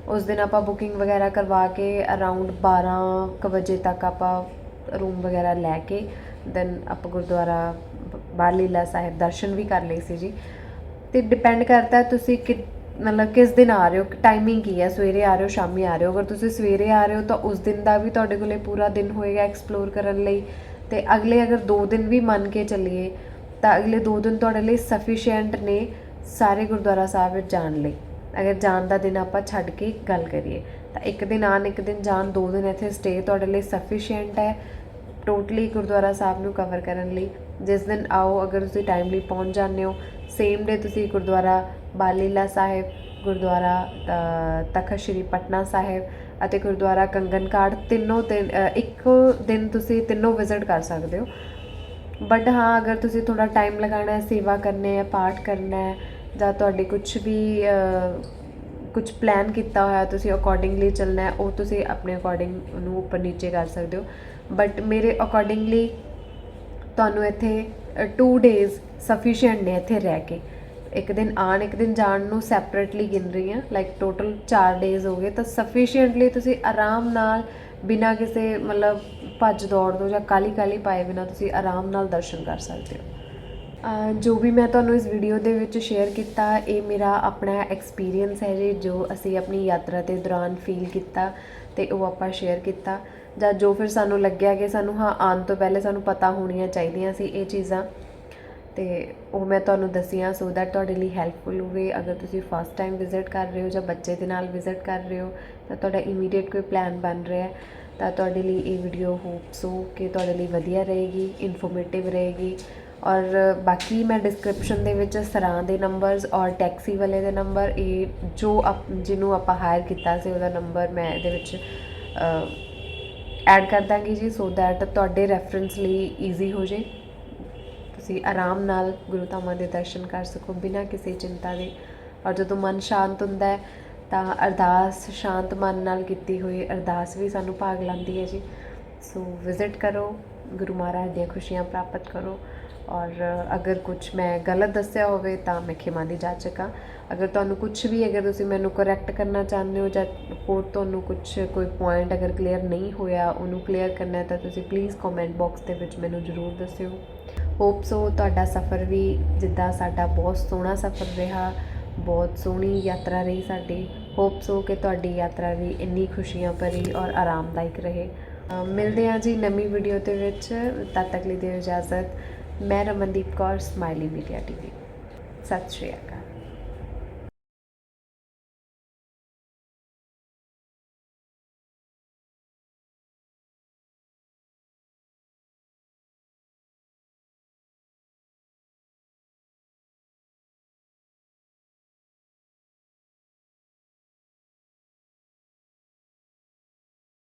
ਉਸ ਦਿਨ ਆਪਾਂ ਬੁਕਿੰਗ ਵਗੈਰਾ ਕਰਵਾ ਕੇ ਅਰਾਊਂਡ 12 ਕੁ ਵਜੇ ਤੱਕ ਆਪਾਂ ਰੂਮ ਵਗੈਰਾ ਲੈ ਕੇ ਦੈਨ ਆਪਾਂ ਗੁਰਦੁਆਰਾ ਬ- ਬਾਲੀਲਾ ਸਾਹਿਬ ਦਰਸ਼ਨ ਵੀ ਕਰ ਲਏ ਸੀ ਜੀ। ਤੇ ਡਿਪੈਂਡ ਕਰਦਾ ਤੁਸੀਂ ਕਿ ਮਤਲਬ ਕਿਸ ਦਿਨ ਆ ਰਹੇ ਹੋ? ਟਾਈਮਿੰਗ ਕੀ ਹੈ? ਸਵੇਰੇ ਆ ਰਹੇ ਹੋ, ਸ਼ਾਮੀ ਆ ਰਹੇ ਹੋ? ਅਗਰ ਤੁਸੀਂ ਸਵੇਰੇ ਆ ਰਹੇ ਹੋ ਤਾਂ ਉਸ ਦਿਨ ਦਾ ਵੀ ਤੁਹਾਡੇ ਕੋਲੇ ਪੂਰਾ ਦਿਨ ਹੋਏਗਾ ਐਕਸਪਲੋਰ ਕਰਨ ਲਈ ਤੇ ਅਗਲੇ ਅਗਰ 2 ਦਿਨ ਵੀ ਮੰਨ ਕੇ ਚੱਲੀਏ ਤਾਂ ਅਗਲੇ 2 ਦਿਨ ਤੁਹਾਡੇ ਲਈ ਸਫੀਸ਼ੀਐਂਟ ਨੇ ਸਾਰੇ ਗੁਰਦੁਆਰਾ ਸਾਹਿਬ ਵਿੱਚ ਜਾਣ ਲਈ। ਅਗਰ ਜਾਣ ਦਾ ਦਿਨ ਆਪਾਂ ਛੱਡ ਕੇ ਗੱਲ ਕਰੀਏ ਤਾਂ ਇੱਕ ਦਿਨ ਆਣ ਇੱਕ ਦਿਨ ਜਾਣ, ਦੋ ਦਿਨ ਇੱਥੇ ਸਟੇ ਤੁਹਾਡੇ ਲਈ ਸਫੀਸ਼ੀਐਂਟ ਹੈ ਟੋਟਲੀ ਗੁਰਦੁਆਰਾ ਸਾਹਿਬ ਨੂੰ ਕਵਰ ਕਰਨ ਲਈ। ਜਿਸ ਦਿਨ ਆਓ, ਅਗਰ ਤੁਸੀਂ ਟਾਈਮਲੀ ਪਹੁੰਚ ਜਾਂਦੇ ਹੋ ਸੇਮ ਡੇ ਤੁਸੀਂ ਗੁਰਦੁਆਰਾ ਬਾਲੀਲਾ ਸਾਹਿਬ, ਗੁਰਦੁਆਰਾ ਤਖਤ ਸ਼੍ਰੀ ਪਟਨਾ ਸਾਹਿਬ ਅਤੇ ਗੁਰਦੁਆਰਾ ਕੰਗਨ ਘਾਟ ਤਿੰਨੋਂ ਦਿਨ ਇੱਕੋ ਦਿਨ ਤੁਸੀਂ ਤਿੰਨੋਂ ਵਿਜ਼ਿਟ ਕਰ ਸਕਦੇ ਹੋ। ਬਟ ਹਾਂ, ਅਗਰ ਤੁਸੀਂ ਥੋੜਾ ਟਾਈਮ ਲਗਾਉਣਾ ਹੈ, ਸੇਵਾ ਕਰਨੇ ਹੈ, ਪਾਠ ਕਰਨਾ ਹੈ, ਜਾਂ ਤੁਹਾਡੇ ਕੁਝ ਵੀ ਕੁਝ ਪਲਾਨ ਕੀਤਾ ਹੋਇਆ, ਤੁਸੀਂ ਅਕੋਰਡਿੰਗਲੀ ਚੱਲਣਾ ਹੈ, ਉਹ ਤੁਸੀਂ ਆਪਣੇ ਅਕੋਰਡਿੰਗ ਉਹਨੂੰ ਉੱਪਰ ਨੀਚੇ ਕਰ ਸਕਦੇ ਹੋ। ਬਟ ਮੇਰੇ ਅਕੋਰਡਿੰਗਲੀ ਤੁਹਾਨੂੰ ਇੱਥੇ 2 ਡੇਜ਼ ਸਫੀਸ਼ੀਐਂਟ ਨੇ ਇੱਥੇ ਰਹਿ ਕੇ। ਇੱਕ ਦਿਨ ਆਣ ਇੱਕ ਦਿਨ ਜਾਣ ਨੂੰ ਸੈਪਰੇਟਲੀ ਗਿਣ ਰਹੀ ਹਾਂ ਲਾਈਕ ਟੋਟਲ 4 ਡੇਜ਼ ਹੋ ਗਏ। ਤਾਂ ਸਫੀਸ਼ੀਐਂਟਲੀ ਤੁਸੀਂ ਆਰਾਮ ਨਾਲ ਬਿਨਾਂ ਕਿਸੇ ਮਤਲਬ ਭੱਜ ਦੌੜ ਤੋਂ ਜਾਂ ਕਾਲੀ ਕਾਲੀ ਪਾਏ ਬਿਨਾਂ ਤੁਸੀਂ ਆਰਾਮ ਨਾਲ ਦਰਸ਼ਨ ਕਰ ਸਕਦੇ ਹੋ। ਜੋ ਵੀ ਮੈਂ ਤੁਹਾਨੂੰ ਇਸ ਵੀਡੀਓ ਦੇ ਵਿੱਚ ਸ਼ੇਅਰ ਕੀਤਾ, ਇਹ ਮੇਰਾ ਆਪਣਾ ਐਕਸਪੀਰੀਅੰਸ ਹੈ ਜੀ, ਜੋ ਅਸੀਂ ਆਪਣੀ ਯਾਤਰਾ ਦੇ ਦੌਰਾਨ ਫੀਲ ਕੀਤਾ ਤੇ ਉਹ ਆਪਾਂ ਸ਼ੇਅਰ ਕੀਤਾ। ਜਾਂ ਜੋ ਫਿਰ ਸਾਨੂੰ ਲੱਗਿਆ ਕਿ ਸਾਨੂੰ, ਹਾਂ, ਆਉਣ ਤੋਂ ਪਹਿਲੇ ਸਾਨੂੰ ਪਤਾ ਹੋਣੀਆਂ ਚਾਹੀਦੀਆਂ ਸੀ ਇਹ ਚੀਜ਼ਾਂ। ਤੇ ਉਹ ਮੈਂ ਤੁਹਾਨੂੰ ਦੱਸੀਆਂ ਸੋ ਦੈਟ ਤੁਹਾਡੇ ਲਈ ਹੈਲਪਫੁਲ ਹੋਵੇ। ਅਗਰ ਤੁਸੀਂ ਫਸਟ ਟਾਈਮ ਵਿਜ਼ਿਟ ਕਰ ਰਹੇ ਹੋ ਜਾਂ ਬੱਚੇ ਦੇ ਨਾਲ ਵਿਜ਼ਿਟ ਕਰ ਰਹੇ ਹੋ, ਤਾਂ ਤੁਹਾਡਾ ਇਮੀਡੀਏਟ ਕੋਈ ਪਲਾਨ ਬਣ ਰਿਹਾ ਹੈ। ਤਾਂ ਤੁਹਾਡੇ ਲਈ ਇਹ ਵੀਡੀਓ ਹੋਪ ਸੋ ਕਿ ਤੁਹਾਡੇ ਲਈ ਵਧੀਆ ਰਹੇਗੀ ਇਨਫੋਰਮੇਟਿਵ ਰਹੇਗੀ। ਔਰ ਬਾਕੀ ਮੈਂ ਡਿਸਕ੍ਰਿਪਸ਼ਨ ਦੇ ਵਿੱਚ ਸਰਾਂ ਦੇ ਨੰਬਰਸ ਔਰ ਟੈਕਸੀ ਵਾਲੇ ਦੇ ਨੰਬਰ ਇਹ ਜੋ ਆਪ, ਜਿਹਨੂੰ ਆਪਾਂ ਹਾਇਰ ਕੀਤਾ ਸੀ ਉਹਦਾ ਨੰਬਰ ਮੈਂ ਇਹਦੇ ਵਿੱਚ ਐਡ ਕਰ ਦਾਂਗੀ ਜੀ ਸੋ ਦੈਟ ਤੁਹਾਡੇ ਰੈਫਰੈਂਸ ਲਈ ਈਜ਼ੀ ਹੋ ਜੇ। ਤੁਸੀਂ ਆਰਾਮ ਨਾਲ ਗੁਰੂ ਧਾਮਾਂ ਦੇ ਦਰਸ਼ਨ ਕਰ ਸਕੋ ਬਿਨਾਂ ਕਿਸੇ ਚਿੰਤਾ ਦੇ। ਔਰ ਜਦੋਂ ਮਨ ਸ਼ਾਂਤ ਹੁੰਦਾ ਹੈ, ਤਾਂ ਅਰਦਾਸ ਸ਼ਾਂਤ ਮਨ ਨਾਲ ਕੀਤੀ ਹੋਈ ਅਰਦਾਸ ਵੀ ਸਾਨੂੰ ਭਾਗ ਲਾਉਂਦੀ ਹੈ ਜੀ। ਸੋ ਵਿਜ਼ਿਟ ਕਰੋ, ਗੁਰੂ ਮਹਾਰਾਜ ਦੀਆਂ ਖੁਸ਼ੀਆਂ ਪ੍ਰਾਪਤ ਕਰੋ। ਔਰ ਅਗਰ ਕੁਝ ਮੈਂ ਗਲਤ ਦੱਸਿਆ ਹੋਵੇ ਤਾਂ ਮੈਂ ਖਿਮਾ ਦੀ ਜਾਚਕ ਹਾਂ ਅਗਰ ਤੁਹਾਨੂੰ ਕੁਝ ਵੀ ਅਗਰ ਤੁਸੀਂ ਮੈਨੂੰ ਕਰੈਕਟ ਕਰਨਾ ਚਾਹੁੰਦੇ ਹੋ ਜਾਂ ਹੋਰ ਤੁਹਾਨੂੰ ਕੁਝ ਕੋਈ ਪੁਆਇੰਟ ਅਗਰ ਕਲੀਅਰ ਨਹੀਂ ਹੋਇਆ, ਉਹਨੂੰ ਕਲੀਅਰ ਕਰਨਾ ਹੈ ਤਾਂ ਤੁਸੀਂ ਪਲੀਜ਼ ਕਮੈਂਟ ਬਾਕਸ ਦੇ ਵਿੱਚ ਮੈਨੂੰ ਜ਼ਰੂਰ ਦੱਸਿਓ। ਹੋਪ ਸੋ ਤੁਹਾਡਾ ਸਫ਼ਰ ਵੀ ਜਿੱਦਾਂ ਸਾਡਾ ਬਹੁਤ ਸੋਹਣਾ ਸਫ਼ਰ ਰਿਹਾ, ਬਹੁਤ ਸੋਹਣੀ ਯਾਤਰਾ ਰਹੀ ਸਾਡੀ। ਹੋਪ ਸੋ ਕਿ ਤੁਹਾਡੀ ਯਾਤਰਾ ਵੀ ਇੰਨੀ ਖੁਸ਼ੀਆਂ ਭਰੀ ਔਰ ਆਰਾਮਦਾਇਕ ਰਹੇ। ਮਿਲਦੇ ਹਾਂ ਜੀ ਨਵੀਂ ਵੀਡੀਓ ਦੇ ਵਿੱਚ। ਤਦ ਤੱਕ ਲਈ ਦਿਓ ਇਜਾਜ਼ਤ। ਮੈਂ Ramandeep Kaur Smiley Media TV. ਸਤਿ ਸ਼੍ਰੀ ਅਕਾਲ।